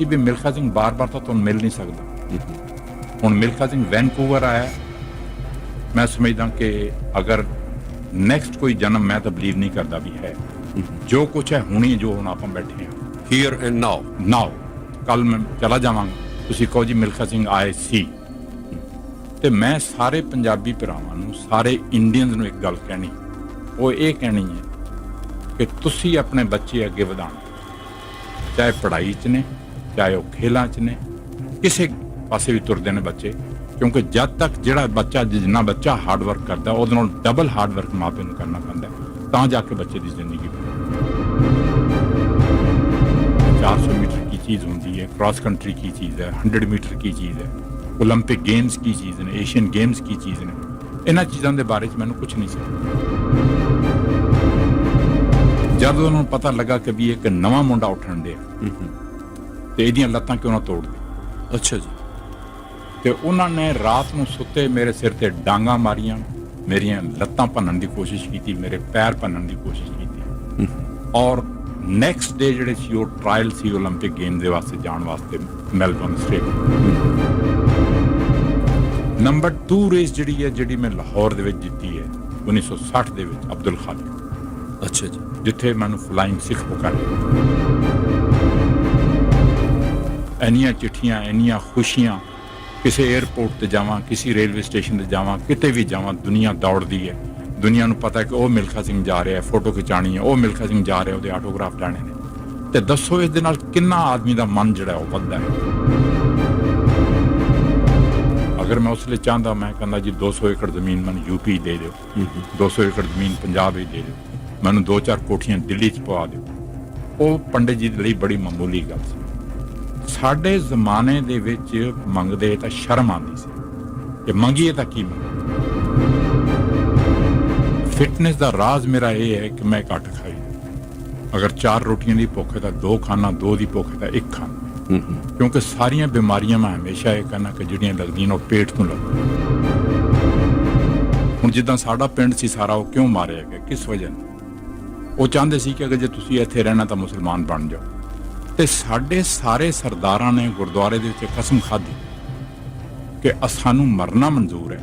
ਕਿ ਵੀ ਮਿਲਖਾ ਸਿੰਘ ਬਾਰ-ਬਾਰ ਤਾਂ ਤੁਹਾਨੂੰ ਮਿਲ ਨਹੀਂ ਸਕਦਾ। ਹੁਣ ਮਿਲਖਾ ਸਿੰਘ ਵੈਨਕੂਵਰ ਆਇਆ। ਮੈਂ ਸਮਝਦਾ ਕਿ ਅਗਰ ਨੈਕਸਟ ਕੋਈ ਜਨਮ ਮੈਂ ਤਾਂ ਬਲੀਵ ਨਹੀਂ ਕਰਦਾ ਵੀ ਹੈ। ਜੋ ਕੁਝ ਹੈ ਹੁਣੀ ਜੋ ਹੁਣ ਆਪਾਂ ਬੈਠੇ ਹਾਂ। Here and now ਨਾਓ ਕੱਲ ਮੈਂ ਚਲਾ ਜਾਵਾਂਗਾ। ਤੁਸੀਂ ਕਹੋ ਜੀ ਮਿਲਖਾ ਸਿੰਘ ਆਏ ਸੀ। ਤੇ ਮੈਂ ਸਾਰੇ ਪੰਜਾਬੀ ਭਰਾਵਾਂ ਨੂੰ ਸਾਰੇ ਇੰਡੀਅਨਸ ਨੂੰ ਇੱਕ ਗੱਲ ਕਹਿਣੀ। ਉਹ ਇਹ ਕਹਿਣੀ ਹੈ ਕਿ ਤੁਸੀਂ ਆਪਣੇ ਬੱਚੇ ਅੱਗੇ ਵਧਾਉਣ। ਚਾਹੇ ਪੜ੍ਹਾਈ 'ਚ ਨੇ ਚਾਹੇ ਉਹ ਖੇਲਾਂ 'ਚ ਨੇ, ਕਿਸੇ ਪਾਸੇ ਵੀ ਤੁਰਦੇ ਨੇ ਬੱਚੇ, ਕਿਉਂਕਿ ਜਦ ਤੱਕ ਜਿਹੜਾ ਬੱਚਾ, ਜਿੰਨਾ ਬੱਚਾ ਹਾਰਡ ਵਰਕ ਕਰਦਾ, ਉਹਦੇ ਨਾਲ ਡਬਲ ਹਾਰਡ ਵਰਕ ਮਾਪੇ ਨੂੰ ਕਰਨਾ ਪੈਂਦਾ ਤਾਂ ਜਾ ਕੇ ਬੱਚੇ ਦੀ ਜ਼ਿੰਦਗੀ ਬਣਦੀ 400 ਮੀਟਰ ਕੀ ਚੀਜ਼ ਹੁੰਦੀ ਹੈ ਕ੍ਰਾਸ ਕੰਟਰੀ ਕੀ ਚੀਜ਼ ਹੈ 100 ਮੀਟਰ ਕੀ ਚੀਜ਼ ਹੈ 올림픽 ਗੇਮਸ ਕੀ ਚੀਜ਼ ਨੇ ਏਸ਼ੀਅਨ ਗੇਮਸ ਕੀ ਚੀਜ਼ ਨੇ, ਇਹਨਾਂ ਚੀਜ਼ਾਂ ਦੇ ਬਾਰੇ 'ਚ ਮੈਨੂੰ ਕੁਝ ਨਹੀਂ ਸੀ ਜਦ ਉਹਨਾਂ ਨੂੰ ਪਤਾ ਲੱਗਾ ਕਿ ਵੀ ਇੱਕ ਨਵਾਂ ਮੁੰਡਾ ਉੱਠਣ ਦੇ ਤੇ ਇਹਦੀਆਂ ਲੱਤਾਂ ਕਿਉਂ ਨਾ ਤੋੜ ਦੇ ਅੱਛਾ ਜੀ ਤੇ ਉਹਨਾਂ ਨੇ ਰਾਤ ਨੂੰ ਸੁੱਤੇ ਮੇਰੇ ਸਿਰ ਤੇ ਡਾਂਗਾ ਮਾਰੀਆਂ ਮੇਰੀਆਂ ਲੱਤਾਂ ਭੰਨਣ ਦੀ ਕੋਸ਼ਿਸ਼ ਕੀਤੀ ਮੇਰੇ ਪੈਰ ਭੰਨਣ ਦੀ ਕੋਸ਼ਿਸ਼ ਕੀਤੀ ਔਰ ਨੈਕਸਟ ਡੇ ਜਿਹੜੇ ਸੀ ਉਹ ਟ੍ਰਾਇਲ ਸੀ 올림픽 ਗੇਮ ਦੇ ਵਾਸਤੇ ਜਾਣ ਵਾਸਤੇ ਮੈਲਬੌਰਨ ਸਟੇਡੀਅਮ ਨੰਬਰ 2 ਰੇਸ ਜਿਹੜੀ ਹੈ ਜਿਹੜੀ ਮੈਂ ਲਾਹੌਰ ਦੇ ਵਿੱਚ ਜਿੱਤੀ ਹੈ 1960 ਦੇ ਵਿੱਚ ਅਬਦੁਲ ਖਾਲਿਕ ਅੱਛਾ ਜੀ ਜਿੱਥੇ ਮੈਨੂੰ ਫਲਾਈਂਗ ਸਿੱਖ ਪੁਕਾਰੇ ਇੰਨੀਆਂ ਚਿੱਠੀਆਂ ਇੰਨੀਆਂ ਖੁਸ਼ੀਆਂ ਕਿਸੇ 에ਅਰਪੋਰਟ ਤੇ ਜਾਵਾਂ ਕਿਸੇ ਰੇਲਵੇ ਸਟੇਸ਼ਨ ਤੇ ਜਾਵਾਂ ਕਿਤੇ ਵੀ ਜਾਵਾਂ ਦੁਨੀਆ ਦੌੜਦੀ ਹੈ। ਦੁਨੀਆ ਨੂੰ ਪਤਾ ਹੈ ਕਿ ਉਹ ਮਿਲਖਾ ਸਿੰਘ ਜਾ ਰਿਹਾ ਹੈ ਫੋਟੋ ਖਿਚਾਣੀ ਹੈ ਉਹ ਮਿਲਖਾ ਸਿੰਘ ਜਾ ਰਿਹਾ ਉਹਦੇ ਆਟੋਗ੍ਰਾਫ ਲੈਣੇ ਨੇ। ਤੇ ਦੱਸੋ ਇਸ ਦੇ ਨਾਲ ਕਿੰਨਾ ਆਦਮੀ ਦਾ ਮਨ ਜਿਹੜਾ ਹੈ ਉਹ ਵੱਧਦਾ ਹੈ। ਅਗਰ ਮੈਂ ਉਸ ਲਈ ਚਾਹੁੰਦਾ ਮੈਂ ਕਹਿੰਦਾ ਜੀ 200 ਏਕੜ ਜ਼ਮੀਨ ਮੈਨੂੰ ਯੂਪੀ ਦੇ ਦਿਓ। 200 ਏਕੜ ਜ਼ਮੀਨ ਪੰਜਾਬ ਵਿੱਚ ਦੇ ਦਿਓ। ਮੈਨੂੰ ਦੋ ਚਾਰ ਕੋਠੀਆਂ ਦਿੱਲੀ 'ਚ ਪਵਾ ਦਿਓ। ਉਹ ਪੰਡਿਤ ਜੀ ਦੇ ਲਈ ਬੜੀ ਮਾਮੂਲੀ ਗੱਲ ਸੀ। ਸਾਡੇ ਜ਼ਮਾਨੇ ਦੇ ਵਿੱਚ ਮੰਗਦੇ ਤਾਂ ਸ਼ਰਮ ਆਉਂਦੀ ਸੀ। ਕਿ ਮੰਗੀਏ ਤਾਂ ਕੀ ਮੰਗੀਏ ਫਿਟਨੈਸ ਦਾ ਰਾਜ਼ ਮੇਰਾ ਇਹ ਹੈ ਕਿ ਮੈਂ ਘੱਟ ਖਾਈ। ਅਗਰ ਚਾਰ ਰੋਟੀਆਂ ਦੀ ਭੁੱਖ ਹੈ ਤਾਂ ਦੋ ਖਾਣਾ ਦੋ ਦੀ ਭੁੱਖ ਹੈ ਤਾਂ ਇੱਕ ਖਾਣਾ। ਕਿਉਂਕਿ ਸਾਰੀਆਂ ਬਿਮਾਰੀਆਂ ਮੈਂ ਹਮੇਸ਼ਾ ਇਹ ਕਹਿੰਦਾ ਕਿ ਜਿਹੜੀਆਂ ਲੱਗਦੀਆਂ ਨੇ ਉਹ ਪੇਟ ਤੋਂ ਲੱਗਦੀਆਂ ਹੁਣ ਜਿੱਦਾਂ ਸਾਡਾ ਪਿੰਡ ਸੀ ਸਾਰਾ ਉਹ ਕਿਉਂ ਮਾਰਿਆ ਗਿਆ? ਕਿਸ ਵਜ੍ਹਾ ਉਹ ਚਾਹੁੰਦੇ ਸੀ ਕਿ ਅਗਰ ਜੇ ਤੁਸੀਂ ਇੱਥੇ ਰਹਿਣਾ ਤਾਂ ਮੁਸਲਮਾਨ ਬਣ ਜਾਓ। ਤੇ ਸਾਡੇ ਸਾਰੇ ਸਰਦਾਰਾਂ ਨੇ ਗੁਰਦੁਆਰੇ ਦੇ ਵਿੱਚ ਕਸਮ ਖਾਧੀ ਕਿ ਸਾਨੂੰ ਮਰਨਾ ਮਨਜ਼ੂਰ ਹੈ,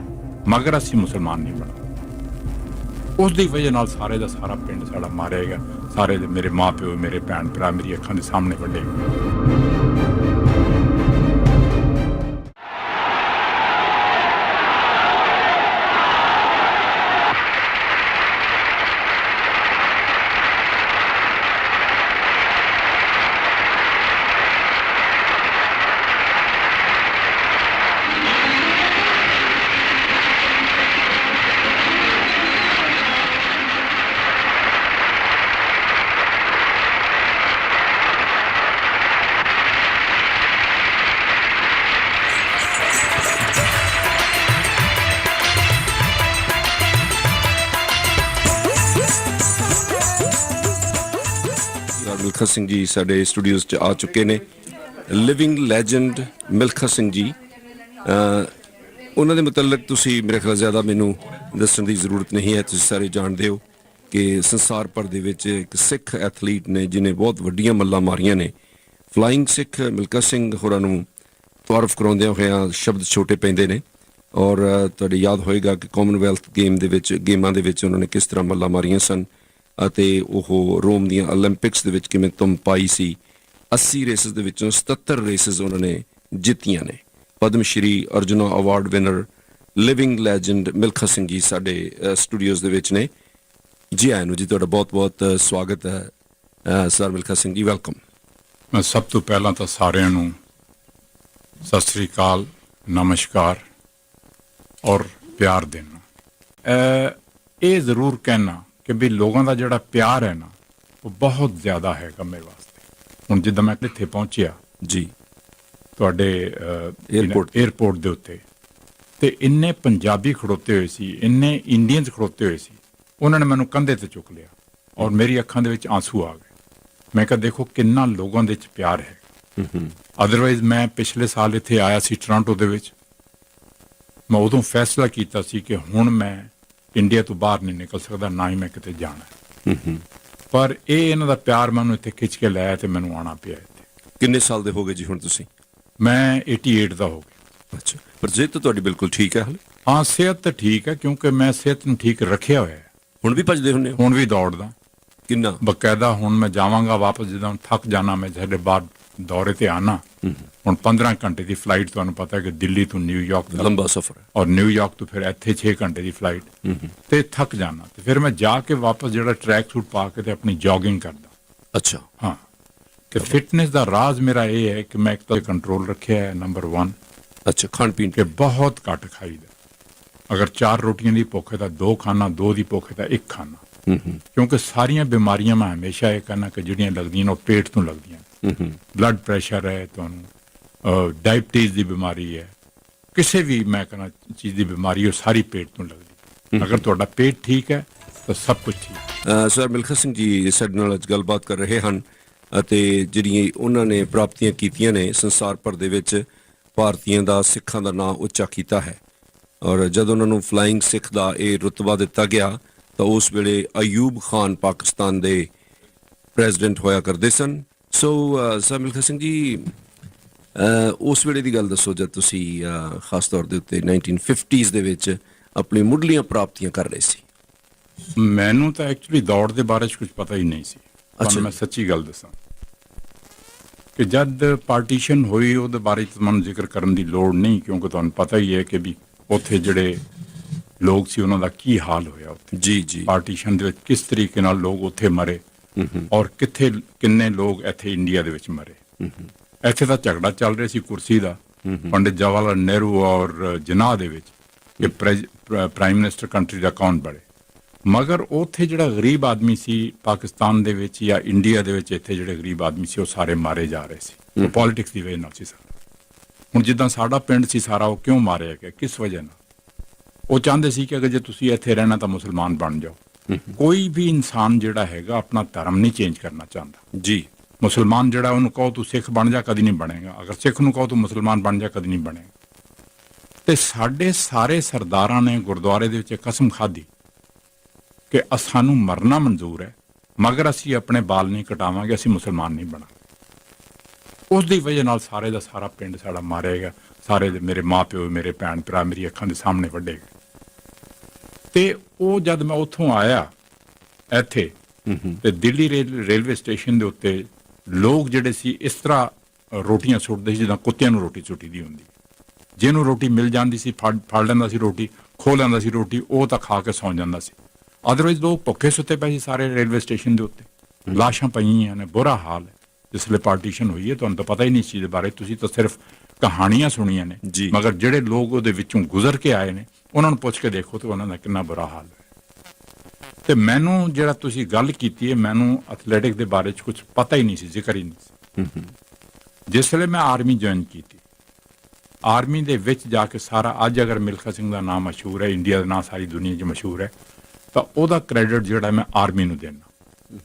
ਮਗਰ ਅਸੀਂ ਮੁਸਲਮਾਨ ਨਹੀਂ ਬਣਨਾ। ਉਸ ਦੀ ਵਜ੍ਹਾ ਨਾਲ ਸਾਰੇ ਦਾ ਸਾਰਾ ਪਿੰਡ ਸਾਡਾ ਮਾਰਿਆ ਗਿਆ। ਸਾਰੇ ਦੇ ਮੇਰੇ ਮਾਪਿਓ ਮੇਰੇ ਭੈਣ ਭਰਾ, ਮੇਰੀ ਅੱਖਾਂ ਦੇ ਸਾਹਮਣੇ ਵੱਡੇ ਸਿੰਘ ਜੀ ਸਾਡੇ ਸਟੂਡੀਓਜ਼ 'ਚ ਆ ਚੁੱਕੇ ਨੇ। ਲਿਵਿੰਗ ਲੈਜੈਂਡ ਮਿਲਖਾ ਸਿੰਘ ਜੀ। ਉਹਨਾਂ ਦੇ ਮੁਤਲਕ ਤੁਸੀਂ ਮੇਰੇ ਖਿਆਲ ਜ਼ਿਆਦਾ ਮੈਨੂੰ ਦੱਸਣ ਦੀ ਜ਼ਰੂਰਤ ਨਹੀਂ ਹੈ, ਤੁਸੀਂ ਸਾਰੇ ਜਾਣਦੇ ਹੋ ਕਿ ਸੰਸਾਰ ਭਰ ਦੇ ਵਿੱਚ ਇੱਕ ਸਿੱਖ ਐਥਲੀਟ ਨੇ ਜਿਨੇ ਬਹੁਤ ਵੱਡੀਆਂ ਮੱਲਾਂ ਮਾਰੀਆਂ ਨੇ। ਫਲਾਈਂਗ ਸਿੱਖ ਮਿਲਖਾ ਸਿੰਘ ਹੋਰਾਂ ਨੂੰ ਤਾਰਫ ਕਰਾਉਂਦਿਆਂ ਹੋਇਆਂ ਸ਼ਬਦ ਛੋਟੇ ਪੈਂਦੇ ਨੇ। ਔਰ ਤੁਹਾਡੇ ਯਾਦ ਹੋਏਗਾ ਕਿ ਕਾਮਨਵੈਲਥ ਗੇਮ ਦੇ ਵਿੱਚ, ਗੇਮਾਂ ਦੇ ਵਿੱਚ ਉਹਨਾਂ ਨੇ ਕਿਸ ਤਰ੍ਹਾਂ ਮੱਲਾਂ ਮਾਰੀਆਂ ਸਨ। ਅਤੇ ਉਹ ਰੋਮ ਦੀਆਂ 올림픽ਸ ਦੇ ਵਿੱਚ ਕਿਵੇਂ ਤੁਮ ਪਾਈ ਸੀ। 80 ਰੇਸਸ ਦੇ ਵਿੱਚੋਂ 77 ਰੇਸਸ ਉਹਨਾਂ ਨੇ ਜਿੱਤੀਆਂ ਨੇ। Padma Shri Arjuna award winner living legend Milkha Singh ji ਸਾਡੇ ਸਟੂਡੀਓਜ਼ ਦੇ ਵਿੱਚ ਨੇ। ਜੀ ਆਇਆਂ ਨੂੰ ਜੀ, ਤੁਹਾਡਾ ਬਹੁਤ-ਬਹੁਤ ਸਵਾਗਤ ਹੈ। ਸਰ ਮਿਲਖਾ ਸਿੰਘ ਜੀ ਵੈਲਕਮ ਮੈਂ ਸਭ ਤੋਂ ਪਹਿਲਾਂ ਤਾਂ ਸਾਰਿਆਂ ਨੂੰ ਸਤਿ ਸ੍ਰੀ ਅਕਾਲ, ਨਮਸਕਾਰ ਔਰ ਪਿਆਰ ਦੇਣਾ। ਇਹ ਜ਼ਰੂਰ ਕਹਿਣਾ ਕਿ ਵੀ ਲੋਕਾਂ ਦਾ ਜਿਹੜਾ ਪਿਆਰ ਹੈ ਨਾ ਉਹ ਬਹੁਤ ਜ਼ਿਆਦਾ ਹੈਗਾ ਮੇਰੇ ਵਾਸਤੇ। ਹੁਣ ਜਿੱਦਾਂ ਮੈਂ ਇੱਥੇ ਪਹੁੰਚਿਆ ਜੀ। ਤੁਹਾਡੇ Airport ਤੇ। 에어ਪੋਰਟ ਦੇ ਉੱਤੇ ਤੇ ਇੰਨੇ ਪੰਜਾਬੀ ਖੜੋਤੇ ਹੋਏ ਸੀ ਇੰਨੇ ਇੰਡੀਅਨਸ ਖੜੋਤੇ ਹੋਏ ਸੀ ਉਹਨਾਂ ਨੇ ਮੈਨੂੰ ਕੰਧੇ ਤੇ ਚੁੱਕ ਲਿਆ ਔਰ ਮੇਰੀ ਅੱਖਾਂ ਦੇ ਵਿੱਚ ਆਂਸੂ ਆ ਗਏ। ਮੈਂ ਕਿਹਾ ਦੇਖੋ ਕਿੰਨਾ ਲੋਕਾਂ ਦੇ ਵਿੱਚ ਪਿਆਰ ਹੈ। ਅਦਰਵਾਈਜ਼ ਮੈਂ ਪਿਛਲੇ ਸਾਲ ਇੱਥੇ ਆਇਆ ਸੀ ਟੋਰਾਂਟੋ ਦੇ ਵਿੱਚ। ਮੈਂ ਉਦੋਂ ਫੈਸਲਾ ਕੀਤਾ ਸੀ ਕਿ ਹੁਣ ਮੈਂ ਇੰਡੀਆ ਤੋਂ ਬਾਹਰ ਨਹੀਂ ਨਿਕਲ ਸਕਦਾ ਨਾ ਹੀ ਮੈਂ ਕਿਤੇ ਜਾਣਾ। ਹੈ। ਪਰ ਇਹ ਇਹਨਾਂ ਦਾ ਪਿਆਰ ਮੈਨੂੰ ਇੱਥੇ ਖਿੱਚ ਕੇ ਲਾਇਆ ਤੇ ਮੈਨੂੰ ਆਣਾ ਪਿਆ ਇੱਥੇ। ਕਿੰਨੇ ਸਾਲ ਦੇ ਹੋ ਗਏ ਜੀ ਹੁਣ ਤੁਸੀਂ? ਮੈਂ 88 ਦਾ ਹੋ ਗਿਆ। ਅੱਛਾ ਪਰ ਜੇ ਤਾਂ ਤੁਹਾਡੀ ਬਿਲਕੁਲ ਠੀਕ ਹੈ ਹਾਲੇ? ਹਾਂ ਸਿਹਤ ਤਾਂ ਠੀਕ ਹੈ ਕਿਉਂਕਿ ਮੈਂ ਸਿਹਤ ਨੂੰ ਠੀਕ ਰੱਖਿਆ ਹੋਇਆ ਹੈ। ਹੁਣ ਵੀ ਭੱਜਦੇ ਹੁੰਦੇ ਹੋ? ਹੁਣ ਵੀ ਦੌੜਦਾ। ਕਿੰਨਾ? ਬਕਾਇਦਾ ਹੁਣ ਮੈਂ ਜਾਵਾਂਗਾ ਵਾਪਸ ਜਦੋਂ ਥੱਕ ਜਾਣਾ ਮੈਂ ਸਾਡੇ ਬਾਹਰ ਦੌਰੇ ਤੇ ਆਣਾ ਹੁਣ 15 ਘੰਟੇ ਦੀ ਫਲਾਈਟ ਤੁਹਾਨੂੰ ਪਤਾ ਹੈ ਕਿ ਦਿੱਲੀ ਤੋਂ ਨਿਊਯਾਰਕ ਤੱਕ। ਲੰਬਾ ਸਫ਼ਰ ਹੈ। ਔਰ ਨਿਊਯਾਰਕ ਤੋਂ ਫਿਰ ਇੱਥੇ 6 ਘੰਟੇ ਦੀ ਫਲਾਈਟ ਤੇ ਥੱਕ ਜਾਣਾ। ਤੇ ਫਿਰ ਮੈਂ ਜਾ ਕੇ ਵਾਪਸ ਜਿਹੜਾ ਟਰੈਕ ਸੂਟ ਪਾ ਕੇ ਤੇ ਆਪਣੀ ਜੋਗਿੰਗ ਕਰਦਾ। ਅੱਛਾ। ਹਾਂ। ਕਿ ਫਿਟਨੈਸ ਦਾ ਰਾਜ਼ ਮੇਰਾ ਇਹ ਹੈ ਕਿ ਮੈਂ ਇੱਕ ਤਾਂ ਕੰਟਰੋਲ ਰੱਖਿਆ ਹੈ ਨੰਬਰ 1 ਅੱਛਾ ਖਾਣ ਪੀਣ ਕਿ ਬਹੁਤ ਘੱਟ ਖਾਈਦਾ ਅਗਰ ਚਾਰ ਰੋਟੀਆਂ ਦੀ ਭੁੱਖ ਹੈ ਤਾਂ ਦੋ ਖਾਣਾ ਦੋ ਦੀ ਭੁੱਖ ਹੈ ਤਾਂ ਇੱਕ ਖਾਣਾ। ਹੂੰ ਹੂੰ। ਕਿਉਂਕਿ ਸਾਰੀਆਂ ਬਿਮਾਰੀਆਂ ਮੈਂ ਹਮੇਸ਼ਾ ਇਹ ਕਹਿੰਦਾ ਕਿ ਜਿਹੜੀਆਂ ਲੱਗਦੀਆਂ ਨੇ ਉਹ ਪੇਟ ਤੋਂ ਲੱਗਦੀਆਂ ਹੂੰ ਹੂੰ। ਬਲੱਡ ਪ੍ਰੈਸ਼ਰ ਹੈ ਤੁਹਾਨੂੰ। ਡਾਇਬਟੀਜ਼ ਦੀ ਬਿਮਾਰੀ ਹੈ। ਕਿਸੇ ਵੀ ਮੈਂ ਕਹਿੰਦਾ ਚੀਜ਼ ਦੀ ਬਿਮਾਰੀ ਉਹ ਸਾਰੀ ਪੇਟ ਤੋਂ ਲੱਗਦੀ ਅਗਰ ਤੁਹਾਡਾ ਪੇਟ ਠੀਕ ਹੈ ਤਾਂ ਸਭ ਕੁਝ ਠੀਕ ਸਰ ਮਿਲਖਾ ਸਿੰਘ ਜੀ ਸਾਡੇ ਨਾਲ ਅੱਜ ਗੱਲਬਾਤ ਕਰ ਰਹੇ ਹਨ ਅਤੇ ਜਿਹੜੀਆਂ ਉਹਨਾਂ ਨੇ ਪ੍ਰਾਪਤੀਆਂ ਕੀਤੀਆਂ ਨੇ ਸੰਸਾਰ ਭਰ ਦੇ ਵਿੱਚ ਭਾਰਤੀਆਂ ਦਾ ਸਿੱਖਾਂ ਦਾ ਨਾਂ ਉੱਚਾ ਕੀਤਾ ਹੈ। ਔਰ ਜਦ ਉਹਨਾਂ ਨੂੰ ਫਲਾਈਂਗ ਸਿੱਖ ਦਾ ਇਹ ਰੁਤਬਾ ਦਿੱਤਾ ਗਿਆ ਤਾਂ ਉਸ ਵੇਲੇ ਅਯੂਬ ਖਾਨ ਪਾਕਿਸਤਾਨ ਦੇ ਪ੍ਰੈਜ਼ੀਡੈਂਟ ਹੋਇਆ ਕਰਦੇ ਸਨ। ਸੋ ਸਰ ਮਿਲਖਾ ਸਿੰਘ ਜੀ ਉਸ ਵੇਲੇ ਦੀ ਗੱਲ ਦੱਸੋ ਜਦ ਤੁਸੀਂ ਖਾਸ ਤੌਰ ਦੇ ਉੱਤੇ 1950s ਦੇ ਵਿੱਚ ਆਪਣੀ ਮੁੱਢਲੀਆਂ ਪ੍ਰਾਪਤੀਆਂ ਕਰ ਰਹੇ ਸੀ। ਮੈਨੂੰ ਤਾਂ ਐਕਚੁਅਲੀ ਦੌੜ ਦੇ ਬਾਰੇ ਕੁਝ ਪਤਾ ਹੀ ਨਹੀਂ ਸੀ। ਅੱਛਾ। ਮੈਂ ਸੱਚੀ ਗੱਲ ਦੱਸਾਂ ਕਿ ਜਦ ਪਾਰਟੀਸ਼ਨ ਹੋਈ ਉਹਦੇ ਬਾਰੇ ਤੁਹਾਨੂੰ ਜ਼ਿਕਰ ਕਰਨ ਦੀ ਲੋੜ ਨਹੀਂ ਕਿਉਂਕਿ ਤੁਹਾਨੂੰ ਪਤਾ ਹੀ ਹੈ ਕਿ ਵੀ ਉੱਥੇ ਜਿਹੜੇ ਲੋਕ ਸੀ ਉਹਨਾਂ ਦਾ ਕੀ ਹਾਲ ਹੋਇਆ ਉੱਥੇ। ਜੀ ਜੀ। ਪਾਰਟੀਸ਼ਨ ਦੇ ਵਿੱਚ ਕਿਸ ਤਰੀਕੇ ਨਾਲ ਲੋਕ ਉੱਥੇ ਮਰੇ ਔਰ ਕਿੱਥੇ ਕਿੰਨੇ ਲੋਕ ਇੱਥੇ ਇੰਡੀਆ ਦੇ ਵਿੱਚ ਮਰੇ। ਇੱਥੇ ਤਾਂ ਝਗੜਾ ਚੱਲ ਰਿਹਾ ਸੀ ਕੁਰਸੀ ਦਾ। ਪੰਡਿਤ ਜਵਾਹਰ ਲਾਲ ਨਹਿਰੂ ਔਰ ਜਿਨਾਹ ਦੇ ਵਿੱਚ ਕਿ ਪ੍ਰਾਈਮ ਮਿਨਿਸਟਰ ਕੰਟਰੀ ਦਾ ਕੌਣ ਬਣੇ। ਮਗਰ ਉੱਥੇ ਜਿਹੜਾ ਗਰੀਬ ਆਦਮੀ ਸੀ ਪਾਕਿਸਤਾਨ ਦੇ ਵਿੱਚ ਜਾਂ ਇੰਡੀਆ ਦੇ ਵਿੱਚ ਇੱਥੇ ਜਿਹੜੇ ਗਰੀਬ ਆਦਮੀ ਸੀ ਉਹ ਸਾਰੇ ਮਾਰੇ ਜਾ ਰਹੇ ਸੀ। ਉਹ ਪੋਲਿਟਿਕਸ ਦੀ ਵਜ੍ਹਾ ਨਾਲ ਸੀ ਸਾਰਾ। ਹੁਣ ਜਿੱਦਾਂ ਸਾਡਾ ਪਿੰਡ ਸੀ ਸਾਰਾ ਉਹ ਕਿਉਂ ਮਾਰਿਆ ਗਿਆ? ਕਿਸ ਵਜ੍ਹਾ ਨਾਲ? ਉਹ ਚਾਹੁੰਦੇ ਸੀ ਕਿ ਅਗਰ ਜੇ ਤੁਸੀਂ ਇੱਥੇ ਰਹਿਣਾ ਤਾਂ ਮੁਸਲਮਾਨ ਬਣ ਜਾਓ। ਕੋਈ ਵੀ ਇਨਸਾਨ ਜਿਹੜਾ ਹੈਗਾ ਆਪਣਾ ਧਰਮ ਨਹੀਂ ਚੇਂਜ ਕਰਨਾ ਚਾਹੁੰਦਾ। ਜੀ। ਮੁਸਲਮਾਨ ਜਿਹੜਾ ਉਹਨੂੰ ਕਹੋ ਤੂੰ ਸਿੱਖ ਬਣ ਜਾ ਕਦੀ ਨਹੀਂ ਬਣੇਗਾ। ਅਗਰ ਸਿੱਖ ਨੂੰ ਕਹੋ ਤੂੰ ਮੁਸਲਮਾਨ ਬਣ ਜਾ ਕਦੀ ਨਹੀਂ ਬਣੇਗਾ। ਤੇ ਸਾਡੇ ਸਾਰੇ ਸਰਦਾਰਾਂ ਨੇ ਗੁਰਦੁਆਰੇ ਦੇ ਵਿੱਚ ਕਸਮ ਖਾਧੀ ਕਿ ਸਾਨੂੰ ਮਰਨਾ ਮਨਜ਼ੂਰ ਹੈ ਮਗਰ ਅਸੀਂ ਆਪਣੇ ਬਾਲ ਨਹੀਂ ਕਟਾਵਾਂਗੇ ਅਸੀਂ ਮੁਸਲਮਾਨ ਨਹੀਂ ਬਣਾਂਗੇ। ਉਸ ਦੀ ਵਜ੍ਹਾ ਨਾਲ ਸਾਰੇ ਦਾ ਸਾਰਾ ਪਿੰਡ ਸਾਡਾ ਮਾਰਿਆ ਗਿਆ। ਸਾਰੇ ਦੇ ਮੇਰੇ ਮਾਪਿਓ ਮੇਰੇ ਭੈਣ ਭਰਾ ਮੇਰੀ ਅੱਖਾਂ ਦੇ ਸਾਹਮਣੇ ਵੱਡੇ ਗਏ। ਤੇ ਉਹ ਜਦ ਮੈਂ ਉੱਥੋਂ ਆਇਆ ਇੱਥੇ ਤੇ ਦਿੱਲੀ ਰੇਲ- ਰੇਲਵੇ ਸਟੇਸ਼ਨ ਦੇ ਉੱਤੇ ਲੋਕ ਜਿਹੜੇ ਸੀ ਇਸ ਤਰ੍ਹਾਂ ਰੋਟੀਆਂ ਸੁੱਟਦੇ ਸੀ ਜਿੱਦਾਂ ਕੁੱਤਿਆਂ ਨੂੰ ਰੋਟੀ ਸੁੱਟੀ ਦੀ ਹੁੰਦੀ। ਜਿਹਨੂੰ ਰੋਟੀ ਮਿਲ ਜਾਂਦੀ ਸੀ ਫੜ ਫੜ ਲੈਂਦਾ ਸੀ ਰੋਟੀ ਖੋ ਲੈਂਦਾ ਸੀ ਰੋਟੀ ਉਹ ਤਾਂ ਖਾ ਕੇ ਸੌਂ ਜਾਂਦਾ ਸੀ। ਅਦਰਵਾਈਜ਼ ਲੋਕ ਭੁੱਖੇ ਸੁੱਤੇ ਪਏ ਸੀ ਸਾਰੇ ਰੇਲਵੇ ਸਟੇਸ਼ਨ ਦੇ ਉੱਤੇ। ਲਾਸ਼ਾਂ ਪਈਆਂ ਨੇ ਬੁਰਾ ਹਾਲ ਹੈ। ਜਿਸ ਵੇਲੇ ਪਾਰਟੀਸ਼ਨ ਹੋਈ ਹੈ ਤੁਹਾਨੂੰ ਤਾਂ ਪਤਾ ਹੀ ਨਹੀਂ ਇਸ ਚੀਜ਼ ਦੇ ਬਾਰੇ ਤੁਸੀਂ ਤਾਂ ਸਿਰਫ ਕਹਾਣੀਆਂ ਸੁਣੀਆਂ ਨੇ। ਮਗਰ ਜਿਹੜੇ ਲੋਕ ਉਹਦੇ ਵਿੱਚੋਂ ਗੁਜ਼ਰ ਕੇ ਆਏ ਨੇ ਉਹਨਾਂ ਨੂੰ ਪੁੱਛ ਕੇ ਦੇਖੋ ਤੇ ਉਹਨਾਂ ਦਾ ਕਿੰਨਾ ਬੁਰਾ ਹਾਲ ਹੈ। ਤੇ ਮੈਨੂੰ ਜਿਹੜਾ ਤੁਸੀਂ ਗੱਲ ਕੀਤੀ ਹੈ ਮੈਨੂੰ ਐਥਲੈਟਿਕ ਦੇ ਬਾਰੇ ਚ ਕੁਝ ਪਤਾ ਹੀ ਨਹੀਂ ਸੀ ਜ਼ਿਕਰ ਹੀ ਨਹੀਂ ਸੀ ਜਿਸ ਵੇਲੇ ਮੈਂ ਆਰਮੀ ਜੁਆਇਨ ਕੀਤੀ ਆਰਮੀ ਦੇ ਵਿੱਚ ਜਾ ਕੇ ਸਾਰਾ ਅੱਜ ਅਗਰ ਮਿਲਖਾ ਸਿੰਘ ਦਾ ਨਾਮ ਮਸ਼ਹੂਰ ਹੈ ਇੰਡੀਆ ਦਾ ਨਾਮ ਸਾਰੀ ਦੁਨੀਆ 'ਚ ਮਸ਼ਹੂਰ ਹੈ ਤਾਂ ਉਹਦਾ ਕ੍ਰੈਡਿਟ ਜਿਹੜਾ ਮੈਂ ਆਰਮੀ ਨੂੰ ਦੇਣਾ